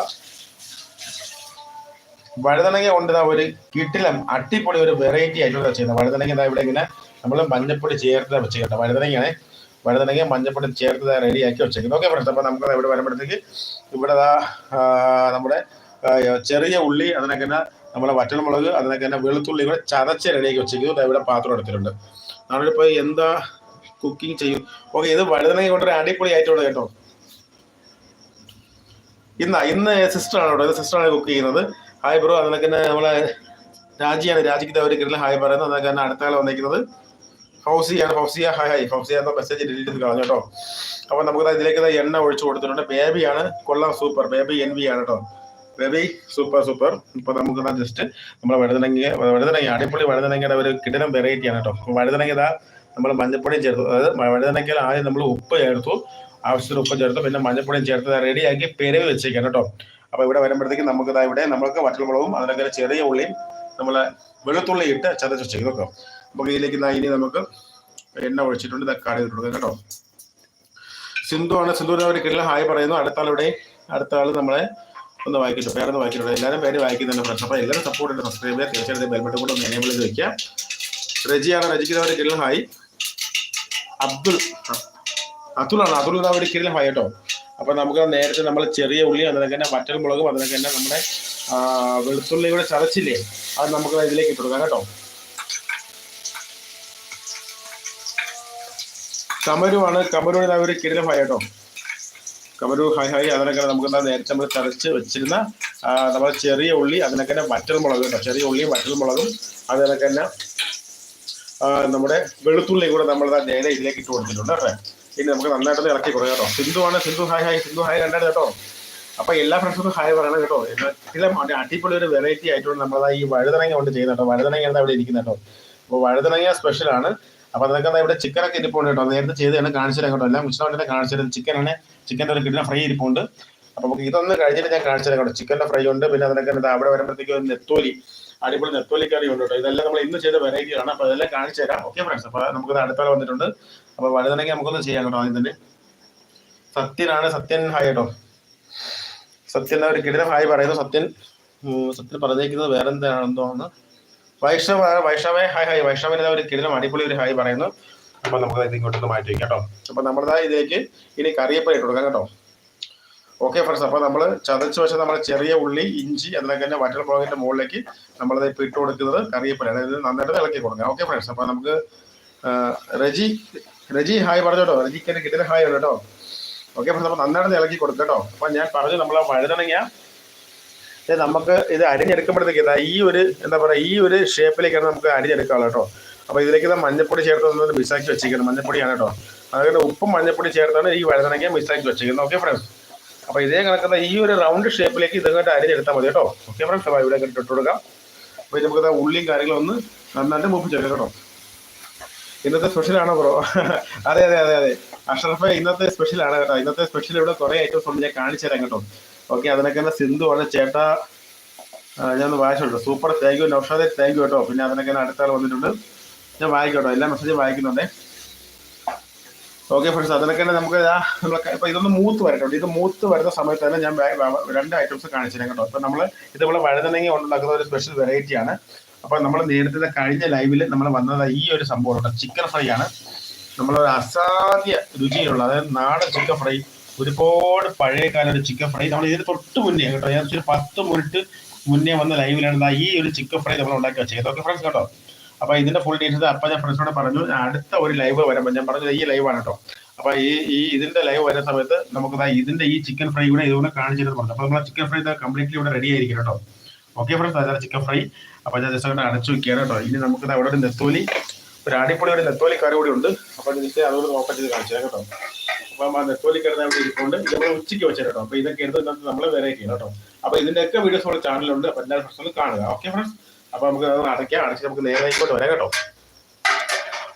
വഴുതനങ്ങ കൊണ്ട് ഒരു കിട്ടിലം അട്ടിപ്പൊളി ഒരു വെറൈറ്റി ആയിട്ടുള്ള ചെയ്യുന്നത്. വഴുതനങ്ങ ഇതാ ഇവിടെ ഇങ്ങനെ നമ്മൾ മഞ്ഞപ്പൊടി ചേർത്ത് വെച്ച് കേട്ടോ വഴുതനങ്ങയാണ്. വഴുതനങ്ങ മഞ്ഞപ്പൊടി ചേർത്ത് റെഡിയാക്കി വെച്ചേക്കുന്നത്. ഓക്കെ ഫ്രണ്ട്സ് അപ്പൊ നമുക്ക് ഇവിടെ വരുമ്പോഴത്തേക്ക് ഇവിടെ നമ്മുടെ ചെറിയ ഉള്ളി അതിനൊക്കെ തന്നെ നമ്മളെ വറ്റൽമുളക് അതിനൊക്കെ തന്നെ വെളുത്തുള്ളി കൂടെ ചതച്ച് റെഡിയാക്കി വെച്ചിരിക്കുന്നു. ഇവിടെ പാത്രം എടുത്തിട്ടുണ്ട്. നമ്മളിപ്പോൾ എന്താ കുക്കിംഗ് ചെയ്യും? ഓക്കെ ഇത് വഴുതനങ്ങ കൊണ്ടൊരു അടിപൊളി ആയിട്ടുള്ളത് കേട്ടോ. ഇന്നാ ഇന്ന് സിസ്റ്ററാണ് ഇത് സിസ്റ്ററാണ് കുക്ക് ചെയ്യുന്നത്. ഹായ് ബ്രോ അതിനൊക്കെ തന്നെ നമ്മളെ രാജിയാണ്. രാജിക്ക് കിട്ടില്ല ഹായ് പറയുന്നത് അതൊക്കെ തന്നെ അടുത്ത കാലം വന്നിരിക്കുന്നത്. ഫൗസിയാണ്. ഫൗസിയ ഹായ് ഹായ് ഫൗസിയ എന്ന മെസ്സേജ് ഡിലീറ്റ് ചെയ്ത് കളഞ്ഞു കേട്ടോ. അപ്പൊ നമുക്ക് ഇതിലേക്ക് എണ്ണ ഒഴിച്ചു കൊടുത്തിട്ടുണ്ട്. ബേബിയാണ് കൊള്ളാം സൂപ്പർ ബേബി എൻ വി ആണ് കേട്ടോ. ബേബി സൂപ്പർ സൂപ്പർ ഇപ്പൊ നമുക്ക് ജസ്റ്റ് നമ്മുടെ വഴുതനങ്ങ വഴുതനങ്ങ അടിപൊളി വഴുതനങ്ങയുടെ ഒരു കിടനം വെറൈറ്റി ആണ് കേട്ടോ. വഴുതനങ്ങ ഇതാ നമ്മൾ മഞ്ഞപ്പൊടിയും ചേർത്തു. അതായത് വഴുതനങ്ങയിൽ ആദ്യം നമ്മൾ ഉപ്പ് ചേർത്തു ആവശ്യത്തിന് ഉപ്പ് ചേർത്തു പിന്നെ മഞ്ഞപ്പൊടിയും ചേർത്ത് റെഡിയാക്കി പെരവ് വെച്ചേക്കാം കേട്ടോ. അപ്പൊ ഇവിടെ വരുമ്പോഴത്തേക്ക് നമുക്ക് ഇതാ ഇവിടെ നമുക്ക് വറ്റൽമുളകും അതിനൊക്കെ ചെറിയ ഉള്ളിയും നമ്മളെ വെളുത്തുള്ളി ഇട്ട് ചതച്ച് വെച്ചേക്കും കേട്ടോ. നമുക്ക് ഇതിലേക്ക് ഇനി നമുക്ക് എണ്ണ ഒഴിച്ചിട്ടുണ്ട് തക്കാളി ഇട്ട് കേട്ടോ. സിന്ധു ആണ്. സിന്ധുവിനെ അവർ കിട്ടില്ല ഹായ് പറയുന്നു. അടുത്ത ആൾ അടുത്ത ആൾ നമ്മളെ ഒന്ന് വായിക്കട്ടെ പേരൊന്ന് വായിക്കിട്ടു എല്ലാവരും പേര് വായിക്കുന്നുണ്ട് ഫ്രണ്ട്സ് അപ്പോൾ എല്ലാവരും സപ്പോർട്ട് ഉണ്ട് സബ്സ്ക്രൈബ് ചെയ്യുക തീർച്ചയായിട്ടും ബെൽബട്ടൺ കൂടെ ഒന്ന് എനേബിൾ ചെയ്ത് വെക്കാം. റജിയാണ്. റജിക്ക് കിരൽ ഹായ്. അബ്ദുൾ. അതുലാണ് അതുൽ അവർ കിരൽ ഹായ് കേട്ടോ. അപ്പൊ നമുക്ക് നേരത്തെ നമ്മൾ ചെറിയ ഉള്ളി അതിനൊക്കെ തന്നെ വറ്റൽ മുളകും അതിനൊക്കെ തന്നെ നമ്മുടെ വെളുത്തുള്ളി കൂടെ ചതച്ചില്ലേ അത് നമുക്ക് ഇതിലേക്ക് ഇട്ടുകൊടുക്കാം കേട്ടോ. കമരുവാണ്. കമരുവാണ് അവർ കിരലും ഹായ് കേട്ടോ. കമരു ഹായ് ഹായ് അതിനൊക്കെ നമുക്ക് നേരത്തെ നമ്മൾ ചതച്ച് വെച്ചിരുന്ന നമ്മുടെ ചെറിയ ഉള്ളി അതിനൊക്കെ തന്നെ വറ്റൽ മുളക് കേട്ടോ. ചെറിയ ഉള്ളിയും വറ്റൽ മുളകും അതിനൊക്കെ തന്നെ നമ്മുടെ വെളുത്തുള്ളി കൂടെ നമ്മൾ നേരെ ഇതിലേക്ക് ഇട്ട് കൊടുത്തിട്ടുണ്ട് കേട്ടോ. ഇനി നമുക്ക് നന്നായിട്ട് ഇറക്കി കൊടുക്കാം കേട്ടോ. സിന്ധു ആണ് Sindhu hi hi Sindhu hi രണ്ടാണ് കേട്ടോ. അപ്പൊ എല്ലാ ഫ്രണ്ട്സും ഹായ് പറയണം കേട്ടോ. ചില അടിപൊളി ഒരു വെറൈറ്റി ആയിട്ടുണ്ട് നമ്മളത് ഈ വഴുതനങ്ങ കൊണ്ട് ചെയ്യുന്ന കേട്ടോ. വഴുതനങ്ങ അവിടെ ഇരിക്കുന്ന കേട്ടോ. അപ്പോൾ വഴുതനങ്ങ സ്പെഷ്യൽ ആണ്. അപ്പൊ അതൊക്കെ ഇവിടെ ചിക്കനൊക്കെ ഇരിപ്പുണ്ട് കേട്ടോ. നേരത്തെ ചെയ്ത് തന്നെ കാണിച്ചു തരാം കേട്ടോ. എല്ലാം മുസ്ലിം കാണിച്ചു തരുന്നത് ചിക്കനാണ് ചിക്കന്റെ ഒരു കിട്ടുന്ന ഫ്രൈ ഇരിപ്പുണ്ട്. അപ്പൊ നമുക്ക് ഇതൊന്ന് കഴിഞ്ഞിട്ട് ഞാൻ കാണിച്ചു തരാം ചിക്കന്റെ ഫ്രൈ ഉണ്ട്. പിന്നെ അതിനൊക്കെ അവിടെ വരുമ്പോഴത്തേക്ക് നെത്തോലി അടിപൊളി നെത്തോലി കറി ഉണ്ട് കേട്ടോ. ഇതെല്ലാം നമ്മൾ ഇന്ന് ചെയ്ത വെറൈറ്റിയാണ് അപ്പൊ അതെല്ലാം കാണിച്ചു തരാം. ഓക്കെ ഫ്രണ്ട്സ് അപ്പൊ നമുക്ക് അടുത്താൾ വന്നിട്ടുണ്ട്. അപ്പൊ വലുതാണെങ്കിൽ നമുക്കൊന്ന് ചെയ്യാം കേട്ടോ ആദ്യം തന്നെ സത്യനാണ് സത്യൻ ഹായ് കേട്ടോ. സത്യൻ ഒരു കിടിലം ഹായ് പറയുന്നു. സത്യൻ സത്യൻ പറഞ്ഞേക്കുന്നത് വേറെ എന്താണെന്ന് തോന്നുന്നു. വൈഷ്ണവ വൈഷ്ണവേ ഹായ് ഹായ് വൈഷ്ണവിന് ഒരു കിടിലം അടിപൊളി ഒരു ഹായ് പറയുന്നു. അപ്പൊ നമുക്ക് ഇത് ഇങ്ങോട്ടൊന്ന് മാറ്റി വയ്ക്കാം കേട്ടോ. അപ്പൊ നമ്മുടെ ഇതിലേക്ക് ഇനി കറിയപ്പ ഇട്ട് കൊടുക്കാം കേട്ടോ. ഓക്കെ ഫ്രണ്ട്സ് അപ്പൊ നമ്മൾ ചതച്ച് വെച്ച നമ്മൾ ചെറിയ ഉള്ളി ഇഞ്ചി അതിനൊക്കെ തന്നെ വറ്റൽ മുളകിന്റെ മുകളിലേക്ക് നമ്മളത് ഇപ്പൊ ഇട്ട് കൊടുക്കുന്നത് കറിയപ്പല അതായത് നന്നായിട്ട് ഇളക്കി കൊടുക്കാം. ഓക്കെ ഫ്രണ്ട്സ് അപ്പൊ നമുക്ക് റജി റജി ഹായ് പറഞ്ഞു കേട്ടോ? റജിക്ക് എന്നെ കിട്ടുന്ന ഹായ് കേട്ടോ. ഓക്കെ ഫ്രണ്ട്സ് അപ്പൊ നന്നായിട്ട് ഇളക്കി കൊടുക്കാം കേട്ടോ. അപ്പൊ ഞാൻ പറഞ്ഞു നമ്മൾ വഴുതണങ്ങിയ നമുക്ക് ഇത് അരിഞ്ഞെടുക്കുമ്പോഴത്തേക്ക് ഈ ഒരു എന്താ പറയുക ഈ ഒരു ഷേപ്പിലേക്കാണ് നമുക്ക് അരിഞ്ഞെടുക്കാനുള്ളത് കേട്ടോ. അപ്പോൾ ഇതിലേക്ക് മഞ്ഞപ്പൊടി ചേർത്ത് ഒന്ന് മിസ്സാക്കി വെച്ചിരിക്കുന്നത് മഞ്ഞപ്പൊടിയാണ് കേട്ടോ. അതുകൊണ്ട് ഉപ്പും മഞ്ഞപ്പൊടി ചേർത്താണ് ഈ വഴുതനങ്ങ മിസ്സാക്കി വെച്ചിരിക്കുന്നത്. ഓക്കെ ഫ്രണ്ട്സ് അപ്പോൾ ഇതേ കണക്കുന്ന ഈ ഒരു റൗണ്ട് ഷേപ്പിലേക്ക് ഇതങ്ങോട്ട് അരിഞ്ഞെടുത്താൽ മതി കേട്ടോ. ഓക്കെ ഫ്രണ്ട്സ് അപ്പോൾ ഇവിടെ ഇട്ട് കൊടുക്കാം. അപ്പോൾ നമുക്ക് ഉള്ളിയും കാര്യങ്ങളും ഒന്ന് നന്നായിട്ട് മൂപ്പിച്ചെടുക്കാം കേട്ടോ. ഇന്നത്തെ സ്പെഷ്യലാണോ ബ്രോ *laughs* അതെ അതെ അതെ അതെ. അഷറഫ് ഇന്നത്തെ സ്പെഷ്യലാണ് കേട്ടോ. ഇന്നത്തെ സ്പെഷ്യൽ ഇവിടെ കുറെ ഐറ്റംസ് ഉണ്ട്. ഞാൻ കാണിച്ചു തരാം കേട്ടോ. ഓക്കെ അതിനൊക്കെ തന്നെ ആണ്. ചേട്ടാ ഞാൻ വായിച്ചിട്ടുണ്ട് super thank you Noushad thank you കേട്ടോ. പിന്നെ അതിനൊക്കെ അടുത്ത ആൾ വന്നിട്ടുണ്ട്. ഞാൻ വായിക്കോട്ടോ. എല്ലാ മെസ്സേജും വായിക്കുന്നുണ്ടേ. ഓക്കെ ഫ്രണ്ട്സ് അതിലൊക്കെ തന്നെ നമുക്ക് നമ്മളൊക്കെ ഇപ്പൊ ഇതൊന്ന് മൂത്ത് വരട്ടോ ഇത് മൂത്ത് വരുന്ന സമയത്ത് തന്നെ ഞാൻ രണ്ട് ഐറ്റംസ് കാണിച്ചു കേട്ടോ. അപ്പോൾ നമ്മൾ ഇതുപോലെ വഴുതനങ്ങ ഉണ്ടാക്കുന്ന ഒരു സ്പെഷ്യൽ വെറൈറ്റി ആണ്. അപ്പൊ നമ്മൾ നേരത്തെ കഴിഞ്ഞ ലൈവിൽ നമ്മൾ വന്നത് ഈ ഒരു സംഭവം ചിക്കൻ ഫ്രൈ ആണ്. നമ്മളൊരു അസാധ്യ രുചിയുള്ള അതായത് നാടൻ ചിക്കൻ ഫ്രൈ ഒരുപാട് പഴയ കാലം ഒരു ചിക്കൻ ഫ്രൈ നമ്മൾ ഇതിന് തൊട്ട് മുന്നേ കേട്ടോ ഞാൻ ഒരു പത്ത് മിനിറ്റ് മുന്നേ വന്ന ലൈവിലാണ് ഈ ഒരു ചിക്കൻ ഫ്രൈ നമ്മൾ ഉണ്ടാക്കി വെച്ചേക്കുന്നത്. ഓക്കെ ഫ്രണ്ട്സ് കേട്ടോ? അപ്പൊ ഇതിന്റെ ഫുൾ ഡീറ്റെയിൽസ് അപ്പൊ ഞാൻ ഫ്രണ്ട്സിനോട് പറഞ്ഞു അടുത്ത ഒരു ലൈവ് വരുമ്പോൾ ഞാൻ പറഞ്ഞു ഈ ലൈവാണ് കേട്ടോ അപ്പൊ ഈ ഈ ഇതിന്റെ ലൈവ് വരുന്ന സമയത്ത് നമുക്ക് ഇതിന്റെ ഈ ചിക്കൻ ഫ്രൈ കൂടെ ഇതുകൊണ്ട് കാണിച്ചിട്ട് പറഞ്ഞു. അപ്പൊ നമ്മളെ ചിക്കൻ ഫ്രൈ കംപ്ലീറ്റ്ലി ഇവിടെ റെഡി ആയിരിക്കും കേട്ടോ ഓക്കെ ഫ്രണ്ട്സ് അതാണ് ചിക്കൻ ഫ്രൈ അപ്പൊ ഞാൻ ജസ്റ്റ് അങ്ങനെ അടച്ചു വെക്കുകയാണ് കേട്ടോ ഇനി നമുക്ക് അവിടെ ഒരു നെത്തോലി ഒരു അടിപൊളി ഒരു നെത്തോലി കറി കൂടി ഉണ്ട്. അപ്പൊ ജസ്റ്റ് അതുകൊണ്ട് ഓപ്പൺ ചെയ്ത് കാണിച്ചു കേട്ടോ അപ്പം ആ നെത്തോലി കറി അവിടെ ഇരിക്കുന്നുണ്ട് ഇത് നമ്മൾ ഉച്ചയ്ക്ക് വെച്ചാൽ കേട്ടോ അപ്പൊ ഇതൊക്കെ എടുത്ത് നമ്മൾ വേറെ ചെയ്യണം കേട്ടോ അപ്പൊ ഇതിന്റെയൊക്കെ വീഡിയോസ് നമ്മുടെ ചാനലുണ്ട് അപ്പൊ എല്ലാ ഫ്രണ്ട്സും കാണുക. ഓക്കെ ഫ്രണ്ട്സ് അപ്പൊ നമുക്ക് അടയ്ക്കാം. അടച്ച് നമുക്ക് നേരെ ഇങ്ങോട്ട് വരാം കേട്ടോ.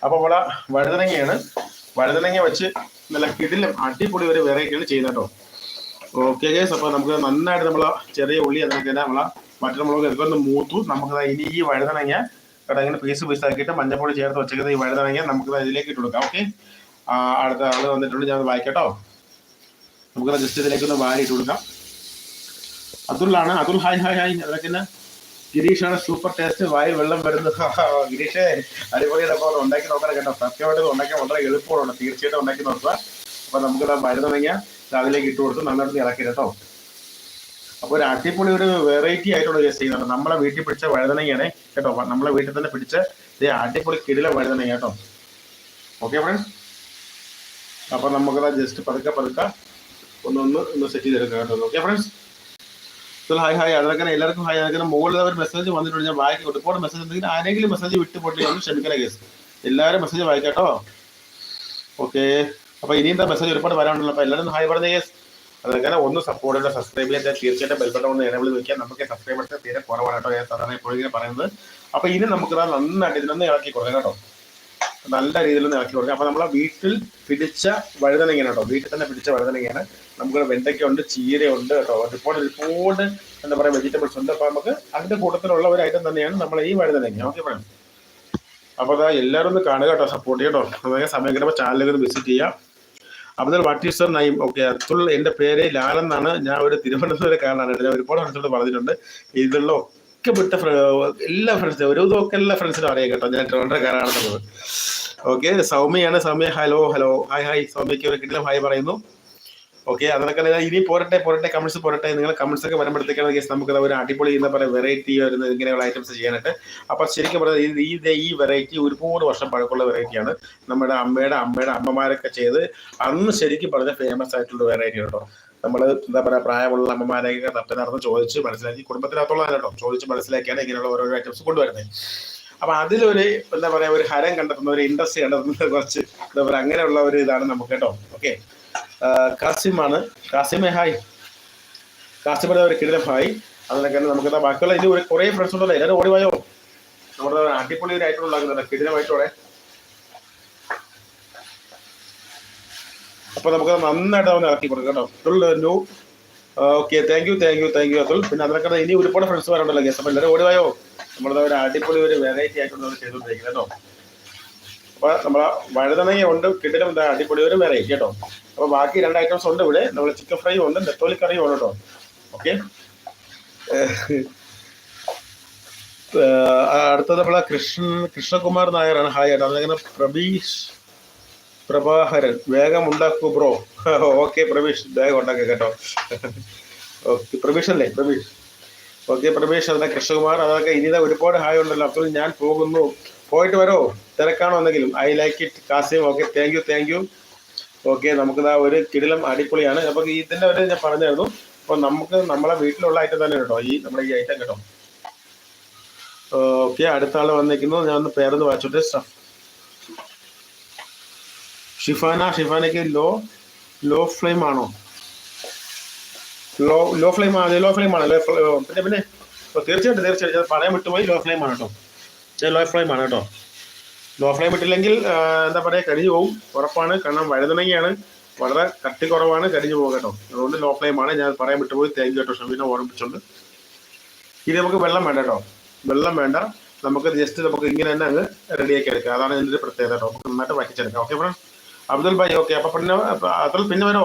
അപ്പൊ നമ്മളെ വഴുതനങ്ങയാണ്. വഴുതനങ്ങ വെച്ച് നല്ല കിടിലും അടിപൊളി ഒരു വെറൈറ്റിയാണ് ചെയ്യുന്നത് കേട്ടോ. ഓക്കെ ഗേസ് അപ്പൊ നമുക്ക് നന്നായിട്ട് നമ്മളെ ചെറിയ ഉള്ളി അതിനൊക്കെ തന്നെ നമ്മളെ മറ്റു മുളക് ഇതൊക്കെ ഒന്ന് മൂത്തു. നമുക്ക് ഇനി ഈ വഴുതനങ്ങ കേട്ടോ ഇങ്ങനെ പീസ് പീസ് ആക്കിയിട്ട് മഞ്ഞപ്പൊടി ചേർത്ത് വെച്ചേക്കുന്ന ഈ വഴുതനങ്ങ നമുക്ക് ഇതിലേക്ക് ഇട്ട് കൊടുക്കാം. ഓക്കെ അടുത്ത ആൾ വന്നിട്ടുണ്ട് ഞാൻ വായിക്കട്ടോ നമുക്ക് ജസ്റ്റ് ഇതിലേക്ക് ഒന്ന് വാരി ഇട്ട് കൊടുക്കാം. അതുലാണ് അതുൽ ഹായ് ഹായ് ഹായ് അതൊക്കെ ഗിരീഷാണ് സൂപ്പർ ടേസ്റ്റ് വായി വെള്ളം വരുന്നത്. *laughs* ഗിരീഷേ അടിപൊളിയുടെ അപ്പോൾ ഉണ്ടാക്കി നോക്കണം കേട്ടോ. സത്യമായിട്ട് ഉണ്ടാക്കാൻ വളരെ എളുപ്പമാണ് തീർച്ചയായിട്ടും ഉണ്ടാക്കി നോക്കുക. അപ്പൊ നമുക്ക് മരുന്ന് മരുന്നുണ്ടെങ്കിൽ അതിലേക്ക് ഇട്ട് കൊടുത്ത് നന്നായിട്ട് ഇളക്കി കേട്ടോ. അപ്പൊ ഒരു അടിപൊളി ഒരു വെറൈറ്റി ആയിട്ടുള്ള കേസ് ചെയ്യുന്നുണ്ട് നമ്മളെ വീട്ടിൽ പിടിച്ച വഴുതനങ്ങയാണ് കേട്ടോ. നമ്മളെ വീട്ടിൽ തന്നെ പിടിച്ച അടിപൊളി കിടില വഴുതനങ്ങ കേട്ടോ. ഓക്കെ ഫ്രണ്ട്സ് അപ്പൊ നമുക്കത് ജസ്റ്റ് പതുക്കെ പതുക്കെ ഒന്നൊന്ന് ഒന്ന് ഒന്ന് സെറ്റ് ചെയ്തെടുക്കാം കേട്ടോ. ഓക്കെ ഫ്രണ്ട്സ് ഹായ് ഹായ് അതൊക്കെ എല്ലാവർക്കും ഹായ് അതൊക്കെ മുകളിൽ ഒരു മെസ്സേജ് വന്നിട്ടുണ്ട്. ഞാൻ വായിക്കും. ഒരുപാട് മെസ്സേജ് എന്തെങ്കിലും ആരെങ്കിലും മെസ്സേജ് വിട്ടു പോയിട്ട് ഒന്ന് ക്ഷമിക്കണ കേസ് എല്ലാവരും മെസ്സേജ് വായിക്കാട്ടോ ഓക്കെ അപ്പൊ ഇനി എന്താ മെസ്സേജ് ഒരുപാട് വരാനുണ്ടല്ലോ. അപ്പൊ എല്ലാവരും ഹായ് പറഞ്ഞ കേസ് അതങ്ങനെ ഒന്ന് സപ്പോർട്ട് ചെയ്ത് സബ്സ്ക്രൈബ് ചെയ്യാൻ തീർച്ചയായിട്ടും ബെൽബട്ടൺ ഒന്ന് എനേബിൾ വെക്കാൻ നമുക്ക് സബ്സ്ക്രൈബ് സബ്സ്ക്രൈബേഴ്സ് തീരെ കുറവാണ് കേട്ടോ. ഞാൻ സാധാരണ എപ്പോഴും ഇങ്ങനെ പറയുന്നത്. അപ്പൊ ഇനി നമുക്ക് നന്നായിട്ട് ഇതിനൊന്ന് ഇളക്കി കൊടുക്കാം കേട്ടോ. നല്ല രീതിയിൽ ഇളക്കി കൊടുക്കാം അപ്പൊ നമ്മളെ വീട്ടിൽ പിടിച്ച വഴുതനങ്ങയാണ് കേട്ടോ. വീട്ടിൽ തന്നെ പിടിച്ച വഴുതനങ്ങയാണ്. നമുക്ക് വെണ്ടയ്ക്കുണ്ട് ചീരയുണ്ട് കേട്ടോ. ഒരുപാട് ഒരുപാട് എന്താ പറയാ വെജിറ്റബിൾസ് ഉണ്ട്. അപ്പൊ നമുക്ക് അതിന്റെ കൂട്ടത്തിലുള്ള ഒരു ഐറ്റം തന്നെയാണ് നമ്മൾ ഈ വഴുതനങ്ങ. ഓക്കെ പറയാം അപ്പൊ അതാ എല്ലാവരും ഒന്ന് കാണുക കേട്ടോ സപ്പോർട്ട് ചെയ്യട്ടോ അതായത് സമയം കിട്ടുമ്പോൾ ചാനലുകൾ വിസിറ്റ് ചെയ്യാം. Abdul what is name okay Athul എന്റെ പേര് ലാലെന്നാണ് ഞാൻ ഒരു തിരുവനന്തപുരക്കാരനാണ് ഞാൻ ഒരുപാട് മനസ്സിലോട്ട് പറഞ്ഞിട്ടുണ്ട്. ഇതിലുള്ള ഫ്ര- എല്ലാ ഫ്രണ്ട്സിനും ഒരു ഇതൊക്കെ എല്ലാ ഫ്രണ്ട്സിനും അറിയാം കേട്ടോ. ഞാൻ ട്രിവാൻഡ്രക്കാരാണെന്നുള്ളത് okay സൗമ്യയാണ്. Soumya hello hello hi hi സൗമ്യക്ക് ഒരു കിട്ടിലും ഹായ് പറയുന്നു. ഓക്കെ അതൊക്കെ ഇനി പോരട്ടെ പോരട്ടെ കമൻസ് പോരട്ടെ. നിങ്ങൾ കമൻസ് ഒക്കെ വരുമ്പോഴത്തേക്കാണ് കേസ് നമുക്ക് ഒരു അടിപൊളി എന്ന് പറയുന്ന വെറൈറ്റി വരുന്നത് ഇങ്ങനെയുള്ള ഐറ്റംസ് ചെയ്യാനായിട്ട്. അപ്പൊ ശരിക്കും പറഞ്ഞാൽ ഈ ഈ വെറൈറ്റി ഒരുപാട് വർഷം പഴക്കമുള്ള വെറൈറ്റിയാണ് നമ്മുടെ അമ്മയുടെ അമ്മയുടെ അമ്മമാരൊക്കെ ചെയ്ത് അന്ന് ശരിക്കും പറഞ്ഞ ഫേമസ് ആയിട്ടുള്ള വെറൈറ്റി കേട്ടോ. നമ്മൾ എന്താ പറയുക പ്രായമുള്ള അമ്മമാരെയൊക്കെ നടത്തുന്ന ചോദിച്ച് മനസ്സിലാക്കി. കുടുംബത്തിനകത്തുള്ള കേട്ടോ ചോദിച്ച് മനസ്സിലാക്കിയാണ് ഇങ്ങനെയുള്ള ഓരോ ഐറ്റംസ് കൊണ്ടുവരുന്നത് അപ്പൊ അതിലൊരു എന്താ പറയാ ഒരു ഹരം കണ്ടെത്തുന്ന ഒരു ഇൻട്രസ്റ്റ് കണ്ടെത്തുന്ന കുറച്ച് എന്താ പറയുക അങ്ങനെയുള്ള ഒരു ഇതാണ് നമുക്ക് കേട്ടോ. ഓക്കെ കാസിമാണ് കാസിമെ ഹായ് കാസിമയുടെ ഒരു കിടിലം ഹായ് അതിനൊക്കെ നമുക്ക് ബാക്കിയുള്ള ഇത് ഒരു കുറെ ഫ്രണ്ട്സ് ഉണ്ടല്ലോ. എല്ലാവരും ഓടിവായോ നമ്മുടെ അടിപൊളി ഒരു ഉണ്ടാക്കുന്നുണ്ട്. കിടിലമായിട്ടോടെ അപ്പൊ നമുക്ക് നന്നായിട്ട് അവനെ ഇറക്കി കൊടുക്കാം കേട്ടോ. Full okay thank you thank you thank you Athul പിന്നെ അതിനൊക്കെ ഇനി ഒരുപാട് ഫ്രണ്ട്സ് വരണ്ടല്ലോ കേസ് അപ്പോൾ എല്ലാവരും ഓടിവായോ നമ്മളത് ഒരു അടിപൊളി ഒരു വെറൈറ്റി ആയിട്ടുണ്ട് നമ്മൾ ചെയ്തുകൊണ്ടിരിക്കുന്നത് കേട്ടോ. അപ്പൊ നമ്മളെ വഴുതനങ്ങ ഉണ്ട് കിടിലും എന്താ അടിപൊളി ഒരു വെറൈറ്റി കേട്ടോ. അപ്പൊ ബാക്കി രണ്ട് ഐറ്റംസ് ഉണ്ട് ഇവിടെ. നമ്മൾ ചിക്കൻ ഫ്രൈ ഉണ്ട് നെത്തോലി കറിയും ഉണ്ട് കേട്ടോ. ഓക്കെ അടുത്തത് നമ്മളെ കൃഷ്ണൻ കൃഷ്ണകുമാർ നായരാണ്. ഹായ് ആണ് അതങ്ങനെ പ്രബീഷ് പ്രഭാകരൻ വേഗം ഉണ്ടാക്കൂ ബ്രോ. *laughs* ഓക്കെ പ്രവീഷ് വേഗം ഉണ്ടാക്കുക കേട്ടോ. *laughs* ഓക്കെ പ്രവീഷ് അല്ലേ പ്രവീഷ്. ഓക്കെ പ്രവീഷ് അതിനെ കൃഷ്ണകുമാർ അതൊക്കെ ഇനിത ഒരുപാട് ഹായ് ഉണ്ടല്ലോ. അപ്പോൾ ഞാൻ പോകുന്നു. പോയിട്ട് വരോ. തിരക്കാണോ എന്നെങ്കിലും? I like it Kasim okay thank you thank you okay നമുക്കിതാ ഒരു കിടിലം അടിപൊളിയാണ്. അപ്പൊ ഇതിന്റെ ഒരു ഞാൻ പറഞ്ഞായിരുന്നു. അപ്പൊ നമുക്ക് നമ്മളെ വീട്ടിലുള്ള ഐറ്റം തന്നെ കേട്ടോ. ഈ നമ്മുടെ ഈ ഐറ്റം കേട്ടോ. ഓക്കെ അടുത്ത ആൾ വന്നിരിക്കുന്നു. ഞാൻ ഒന്ന് പേരൊന്ന് വായിച്ചോട്ടെ. ഷിഫാന ഷിഫാനയ്ക്ക് ലോ ലോ ഫ്ലെയിം ആണോ ലോ ലോ ഫ്ലെയിം ആണ് ലോ ഫ്ലെയിം ആണ് പിന്നെ പിന്നെ. തീർച്ചയായിട്ടും തീർച്ചയായിട്ടും. പറയാൻ വിട്ടുപോയി ലോ ഫ്ലെയിം ആണ് കേട്ടോ ലോ ഫ്ലെയിം ആണ് കേട്ടോ ലോ ഫ്ലെയിം ഇട്ടില്ലെങ്കിൽ എന്താ പറയുക കരിഞ്ഞു പോകും ഉറപ്പാണ്. കാരണം വഴുതണങ്ങിയാണ്. വളരെ കട്ടി കുറവാണ്. കരിഞ്ഞു പോകും കേട്ടോ അതുകൊണ്ട് ലോ ഫ്ലെയിം ആണ് ഞാൻ പറയാൻ വിട്ടുപോയി. താങ്ക് കേട്ടോ ഷമീനെ ഓർമ്മിപ്പിച്ചുകൊണ്ട് ഇനി നമുക്ക് വെള്ളം വേണ്ട കേട്ടോ വെള്ളം വേണ്ട. നമുക്ക് ജസ്റ്റ് നമുക്ക് ഇങ്ങനെ തന്നെ അങ്ങ് റെഡിയാക്കി എടുക്കാം. അതാണ് ഇതിന്റെ ഒരു പ്രത്യേകത കേട്ടോ നമുക്ക് നന്നായിട്ട് വറ്റിച്ചെടുക്കാം. ഓക്കെ ഫ്രണ്ട് അബ്ദുൽ ഭായി ഓക്കെ അപ്പൊ പിന്നെ അത്ര പിന്നെ വരോ?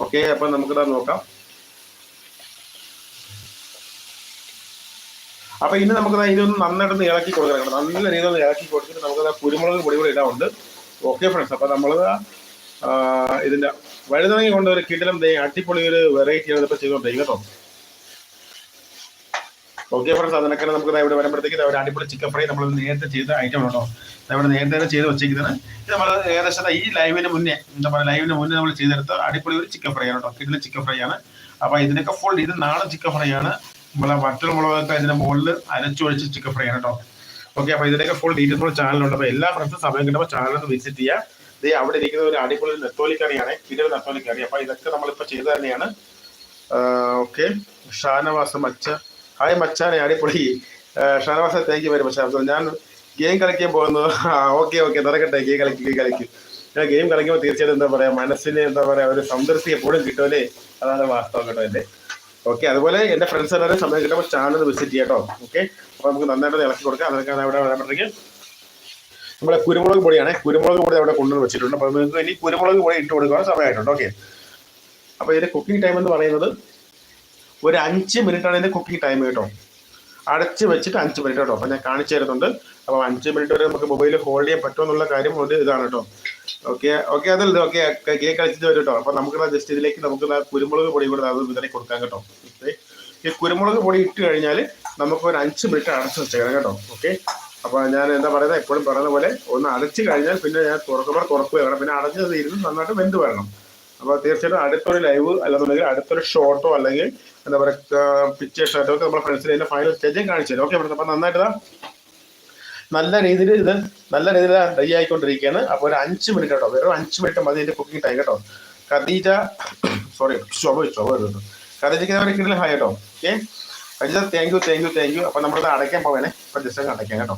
ഓക്കെ അപ്പൊ നമുക്കിതാ നോക്കാം. അപ്പൊ ഇനി നമുക്ക് ഇനി ഒന്ന് നന്നായിട്ടൊന്ന് ഇളക്കി കൊടുക്കണം നല്ല രീതിയിൽ ഒന്ന് ഇളക്കി കൊടുത്തിട്ട് നമുക്ക് കുരുമുളക് പൊടി കൂടി ഇടാറുണ്ട് ഓക്കെ ഫ്രണ്ട്സ് അപ്പൊ നമ്മൾ ഇതിന്റെ വഴുതണങ്ങി കൊണ്ട് ഒരു കിടിലം അടിപൊളി ഒരു വെറൈറ്റി ആണ് ഇപ്പൊ ചെയ്തോണ്ടേ കേട്ടോ. ഓക്കെ ഫ്രണ്ട്സ് അതിനൊക്കെ നമുക്ക് ഇവിടെ വരുമ്പോഴത്തേക്ക് ഒരു അടിപൊളി ചിക്കൻ ഫ്രൈ നമ്മൾ നേരത്തെ ചെയ്ത ഐറ്റം ഉണ്ടോ? ഇവിടെ നേരത്തെ ചെയ്ത് വെച്ചിരിക്കുന്നത്. ഇത് നമ്മൾ ഏകദേശം ഈ ലൈവിന് മുന്നേ എന്താ പറയുക ലൈവിന് മുന്നേ നമ്മൾ ചെയ്തെടുത്ത അടിപൊളി ഒരു ചിക്കൻ ഫ്രൈ ആണ് കേട്ടോ. ഇതിന് ചിക്കൻ ഫ്രൈ ആണ്. അപ്പോൾ ഇതിനൊക്കെ ഫുൾ ഇത് നാടൻ ചിക്കൻ ഫ്രൈ ആണ്. നമ്മളെ വറ്റൽ മുളകൊക്കെ ഇതിന്റെ മുകളിൽ അരച്ചൊഴിച്ച് ചിക്കൻ ഫ്രൈ ആണ് കേട്ടോ. ഓക്കെ അപ്പൊ ഇതിനൊക്കെ ഫുൾ ഡീറ്റെയിൽസ് ഉള്ള ചാനലുണ്ട് അപ്പോൾ എല്ലാ ഫ്രണ്ട്സും സമയം കിട്ടുമ്പോൾ ചാനൽ ഒന്ന് വിസിറ്റ് ചെയ്യുക ദേ അവിടെ ഇരിക്കുന്ന ഒരു അടിപൊളി നെത്തോലിക്കറിയാണ് കറിയാണ് നെത്തോലിക്കറി. അപ്പോൾ ഇതൊക്കെ നമ്മളിപ്പോ ചെയ്ത് തന്നെയാണ്. ഓക്കെ ഷാനവാസം മച്ച ഹായ് മച്ചാനെ. അടിപൊളി. Shanavas thank you very much ഞാൻ ഗെയിം കളിക്കാൻ പോകുന്നു. ഓക്കെ ഓക്കെ നടക്കട്ടെ. ഗെയിം കളിക്കും ഗെയിം കളിക്കും. ഞാൻ ഗെയിം കളിക്കുമ്പോൾ തീർച്ചയായിട്ടും എന്താ പറയുക മനസ്സിന് എന്താ പറയുക ഒരു സംതൃപ്തി എപ്പോഴും കിട്ടുമല്ലേ അതാണ് വാസ്തവം കേട്ടോ എന്റെ. ഓക്കെ അതുപോലെ എന്റെ ഫ്രണ്ട്സ് എല്ലാവരും സമയം കിട്ടുമ്പോൾ ചാനൽ വിസിറ്റ് ചെയ്യാം കേട്ടോ. ഓക്കെ അപ്പോൾ നമുക്ക് നന്നായിട്ട് ഇളക്കി കൊടുക്കാം. അതൊക്കെ അവിടെ വരുമ്പോഴത്തേക്ക് നമ്മളെ കുരുമുളക് പൊടിയാണ്. കുരുമുളക് പൊടി അവിടെ കൊണ്ടുവന്ന് വെച്ചിട്ടുണ്ട്. അപ്പോൾ നിങ്ങൾക്ക് ഇനി കുരുമുളക് പൊടി ഇട്ട് കൊടുക്കാൻ സമയമായിട്ടുണ്ട്. ഓക്കെ അപ്പോൾ ഇതിന്റെ കുക്കിംഗ് ടൈം എന്ന് പറയുന്നത് ഒരു അഞ്ച് മിനിറ്റ് ആണ് ഇതിന്റെ കുക്കിംഗ് ടൈം കേട്ടോ. അടച്ച് വെച്ചിട്ട് അഞ്ച് മിനിറ്റ് കേട്ടോ. അപ്പോൾ ഞാൻ കാണിച്ചു തരുന്നുണ്ട്. അപ്പോൾ അഞ്ച് മിനിറ്റ് വരെ നമുക്ക് മൊബൈൽ ഹോൾഡ് ചെയ്യാൻ പറ്റുമെന്നുള്ള കാര്യം ഒരു ഇതാണ് കേട്ടോ. ഓക്കെ ഓക്കെ അതല്ല ഓക്കെ കേക്ക് കളിച്ചിട്ട് വരും കേട്ടോ. അപ്പോൾ നമുക്ക് ജസ്റ്റ് ഇതിലേക്ക് നമുക്ക് കുരുമുളക് പൊടി കൂടെ അത് വിതറി കൊടുക്കാം കേട്ടോ. ഓക്കെ ഈ കുരുമുളക് പൊടി ഇട്ട് കഴിഞ്ഞാൽ നമുക്ക് ഒരു അഞ്ച് മിനിറ്റ് അടച്ച് വെച്ചേക്കണം കേട്ടോ. ഓക്കെ അപ്പോൾ ഞാൻ എന്താ പറയുന്നത് എപ്പോഴും പറയുന്ന പോലെ ഒന്ന് അടച്ച് കഴിഞ്ഞാൽ പിന്നെ ഞാൻ തുറക്കുമ്പോൾ തുറക്കുക വേണം പിന്നെ അടച്ചത് ഇരുന്ന് നന്നായിട്ട് വെന്ത് വരണം. അപ്പൊ തീർച്ചയായിട്ടും അടുത്തൊരു ലൈവ് അല്ലെന്നുണ്ടെങ്കിൽ അടുത്തൊരു ഷോട്ടോ അല്ലെങ്കിൽ എന്താ പറയുക പിക്ചേഴ്സ് ആയിട്ടോ ഒക്കെ നമ്മുടെ ഫ്രണ്ട്സിന് അതിന്റെ ഫൈനൽ സ്റ്റേജും കാണിച്ചു തരും. ഓക്കെ അപ്പൊ നന്നായിട്ട് നല്ല രീതിയിൽ ഇത് നല്ല രീതിയിൽ റെഡി ആയിക്കൊണ്ടിരിക്കുകയാണ്. അപ്പൊ ഒരു അഞ്ച് മിനിറ്റ് കേട്ടോ. വെറും അഞ്ച് മിനിറ്റ് മതി എന്റെ കുക്കിംഗ് ടൈം കേട്ടോ. ഖദീജ സോറി ചൊവ ചൊവ കേട്ടോ ഖദീജയ്ക്ക് അവരെ ഹായ് കേട്ടോ. Okay Khadeeja thank you thank you thank you അപ്പൊ നമ്മളിത് അടയ്ക്കാൻ പോവേനെ അപ്പൊ ജസ്റ്റ് അടയ്ക്കാം കേട്ടോ.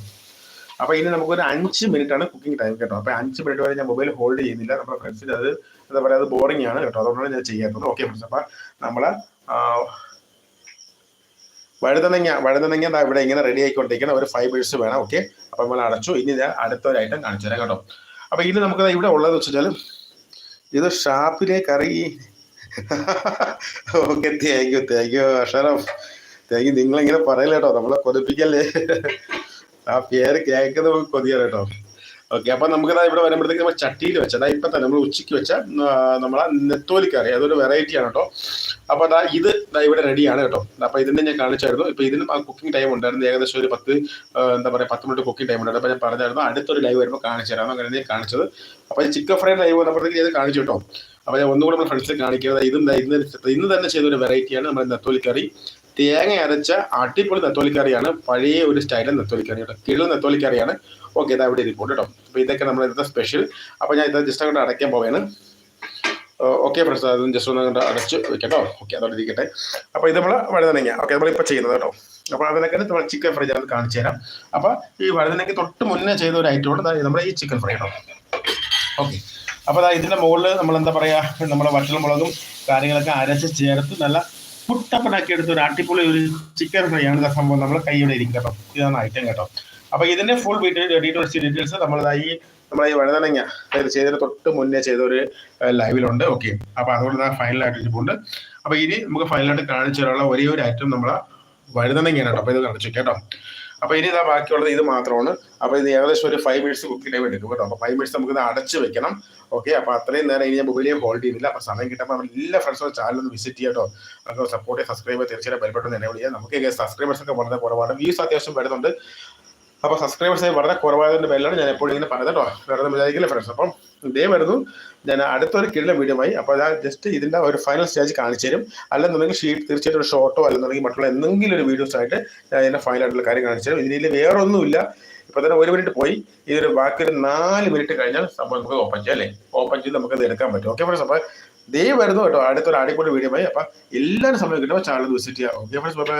അപ്പൊ ഇനി നമുക്ക് ഒരു അഞ്ച് മിനിറ്റ് ആണ് കുക്കിംഗ് ടൈം കേട്ടോ. അപ്പൊ അഞ്ച് മിനിറ്റ് വരെ ഞാൻ മൊബൈൽ ഹോൾഡ് ചെയ്യുന്നില്ല. നമ്മുടെ ഫ്രണ്ട്സിന് അത് എന്താ പറയുക അത് ബോറിംഗ് ആണ് കേട്ടോ. അതുകൊണ്ടാണ് ഞാൻ ചെയ്യാത്തത്. ഓക്കെ ഫ്രണ്ട്സ് അപ്പൊ നമ്മൾ വഴുതനങ്ങ വഴുതനങ്ങ ഇവിടെ ഇങ്ങനെ റെഡി ആയിക്കൊണ്ടിരിക്കണം ഒരു മിനിറ്റ്സ് വേണം. ഓക്കെ അപ്പൊ നമ്മൾ അടച്ചു. ഇനി ഞാൻ അടുത്തൊരു ഐറ്റം കാണിച്ചു തരാം കേട്ടോ. അപ്പൊ ഇനി നമുക്ക് ഇവിടെ ഉള്ളത് വെച്ചാൽ ഇത് ഷാപ്പിലെ കറി. Okay thank you thank you Ashraf. Thank you നിങ്ങളിങ്ങനെ പറയില്ല കേട്ടോ. നമ്മളെ കൊതിപ്പിക്കല്ലേ? ആ പേര് കേൾക്കുന്നത് കൊതിയാണ് കേട്ടോ. ഓക്കെ അപ്പൊ നമുക്ക് ഇവിടെ വരുമ്പോഴത്തേക്ക് നമ്മൾ ചട്ടിയിൽ വെച്ച അതായത് ഇപ്പൊ തന്നെ നമ്മൾ ഉച്ചയ്ക്ക് വെച്ച നമ്മളെ നെത്തോലിക്കറി അതൊരു വെറൈറ്റി ആണ് കേട്ടോ. അപ്പൊ അതാ ഇത് ഇവിടെ റെഡിയാണ് കേട്ടോ. അപ്പൊ ഇതിന്റെ ഞാൻ കാണിച്ചായിരുന്നു. ഇപ്പൊ ഇതിനും ആ കുക്കിംഗ് ടൈം ഉണ്ടായിരുന്നു. ഏകദേശം ഒരു പത്ത് എന്താ പറയാ പത്ത് മിനിറ്റ് കുക്കിംഗ് ടൈം ഉണ്ടായിരുന്നു. അപ്പൊ ഞാൻ പറഞ്ഞായിരുന്നു അടുത്തൊരു ലൈവ് വരുമ്പോൾ കാണിച്ചു അങ്ങനെ ഞാൻ കാണിച്ചത്. അപ്പൊ ചിക്കൻ ഫ്രൈ ലൈവ് വന്നപ്പോഴത്തേക്ക് ഇത് കാണിച്ചു കേട്ടോ. അപ്പൊ ഞാൻ ഒന്നുകൂടെ നമ്മൾ ഫ്രണ്ട്സിൽ കാണിക്കുന്നത് ഇതും ഇന്ന് ഇന്ന് തന്നെ ചെയ്ത ഒരു വെറൈറ്റിയാണ് നമ്മുടെ നെത്തോലിക്കറി തേങ്ങ അരച്ച അടിപൊളി നെത്തോലിക്കറിയാണ് പഴയ ഒരു സ്റ്റൈലിൽ നെത്തോലിക്കറി കേട്ടോ കിഴൽ നെത്തോലിക്കറിയാണ് ഓക്കെ ഇതാ ഇവിടെ റിപ്പോർട്ട് കേട്ടോ. അപ്പോൾ ഇതൊക്കെ നമ്മുടെ ഇന്നത്തെ സ്പെഷ്യൽ അപ്പോൾ ഞാൻ ഇത് ജസ്റ്റ് അങ്ങോട്ട് അടയ്ക്കാൻ പോവാണ്. ഓക്കെ ഫ്രണ്ട്സ് അത് ജസ്റ്റ് ഒന്ന് അങ്ങോട്ട് അടച്ച് വെക്കട്ടോ. ഓക്കെ അതോടെ ഇരിക്കട്ടെ. അപ്പോൾ ഇത് നമ്മൾ വഴുതനങ്ങ ഓക്കെ നമ്മളിപ്പോൾ ചെയ്യുന്നത് കേട്ടോ. അപ്പോൾ അതിനൊക്കെ നമ്മൾ ചിക്കൻ ഫ്രൈ ഞാൻ കാണിച്ചു തരാം. അപ്പോൾ ഈ വഴുതനങ്ങ തൊട്ട് മുന്നേ ചെയ്ത ഒരു ഐറ്റം ഉണ്ട്. ദാ നമ്മുടെ ഈ ചിക്കൻ ഫ്രൈ കേട്ടോ. ഓക്കെ. അപ്പോൾ ദാ ഇതിന്റെ മുകളിൽ നമ്മൾ എന്താ പറയുക നമ്മുടെ വറ്റൽമുളകും കാര്യങ്ങളൊക്കെ അരച്ച് ചേർത്ത് നല്ല പുട്ടപ്പനാക്കി എടുത്ത ഒരു അടിപൊളി ഒരു ചിക്കൻ ഫ്രൈ ആണ് സംഭവം. നമ്മൾ കൈയോടെ ഇരിക്കും കേട്ടോ. ഇതാണ് ഐറ്റം കേട്ടോ. അപ്പൊ ഇതിന്റെ ഫുൾ ഡീറ്റെയിൽസ് ഡീറ്റെയിൽസ് നമ്മൾ ഈ നമ്മളെ ഈ വഴുതനങ്ങ ചെയ്തതിന് തൊട്ട് മുന്നേ ചെയ്ത ഒരു ലൈവിലുണ്ട് ഓക്കെ അപ്പൊ അതുകൊണ്ട് ഫൈനലായിട്ട് ഇരിപ്പുണ്ട്. അപ്പൊ ഇനി നമുക്ക് ഫൈനലായിട്ട് കാണിച്ചു തരാനുള്ള ഒരേ ഒരു ഐറ്റം നമ്മളെ വഴുതനങ്ങയാണ് കേട്ടോ. അപ്പൊ ഇത് കാണിച്ചു കേട്ടോ. അപ്പൊ ഇനി ഇതാ ബാക്കിയുള്ളത് ഇത് മാത്രമാണ്. അപ്പൊ ഇത് ഏകദേശം ഒരു ഫൈവ് മിനിറ്റ്സ് കുക്ക് ടൈം എടുക്കും കേട്ടോ. അപ്പൊ ഫൈവ് മിനിറ്റ്സ് നമുക്ക് ഇത് അടച്ച് വെക്കണം. ഓക്കെ അപ്പൊ അത്രയും നേരം ഇനി ഞാൻ മൊബൈലിൽ ഹോൾഡ് ചെയ്യുന്നില്ല അപ്പൊ സമയം കിട്ടുമ്പോൾ നമ്മൾ എല്ലാ ഫ്രണ്ട്സും ചാനൽ ഒന്ന് വിസിറ്റ് ചെയ്യാം കേട്ടോ നമുക്ക് സപ്പോർട്ട് സബ്സ്ക്രൈബ് തീർച്ചയായും ബെൽബട്ടൺ എന്നെ വിളിക്കാം നമുക്ക് സബ്സ്ക്രൈബേഴ്സ് ഒക്കെ വളരെ കുറവാണ്. വ്യൂസ് അത്യാവശ്യം വരുന്നുണ്ട്. അപ്പൊ സബ്സ്ക്രൈബേഴ്സ് വളരെ കുറവായതിന്റെ പേരിലാണ് ഞാൻ എപ്പോഴും ഇങ്ങനെ പറഞ്ഞത് കേട്ടോ. വേറെ വിചാരിക്കില്ല ഫ്രണ്ട്സ് അപ്പം ഇതേ വരുന്നു. ഞാൻ അടുത്തൊരു കിഴിലെ വീഡിയോമായി അപ്പോൾ ഞാൻ ജസ്റ്റ് ഇതിന്റെ ഒരു ഫൈനൽ സ്റ്റേജ് കാണിച്ചു തരും. അല്ലെന്നുണ്ടെങ്കിൽ ഷീറ്റ് തീർച്ചയായിട്ടും ഒരു ഷോർട്ടോ അല്ലെന്നുണ്ടെങ്കിൽ മറ്റുള്ള എന്തെങ്കിലും ഒരു വീഡിയോസ് ആയിട്ട് ഞാൻ ഇതിന്റെ ഫൈനൽ ആയിട്ടുള്ള കാര്യം കാണിച്ചു തരും. ഇതിൽ വേറെ ഒന്നുമില്ല ഇപ്പൊ തന്നെ ഒരു മിനിറ്റ് പോയി. ഇതൊരു ബാക്കി ഒരു നാല് മിനിറ്റ് കഴിഞ്ഞാൽ സംഭവം നമുക്ക് ഓപ്പൺ ചെയ്യാം അല്ലേ? ഓപ്പൺ ചെയ്ത് നമുക്ക് ഇത് എടുക്കാൻ പറ്റും. ഓക്കെ ഫ്രണ്ട്സ് അപ്പൊ ദേ വരുന്നു കേട്ടോ. അടുത്തൊരു അടിപൊളി വീഡിയോ ആയി അപ്പൊ എല്ലാവരും സമയം കിട്ടുമ്പോൾ ചാനൽ വിസിറ്റ് ചെയ്യാം. Okay friends bye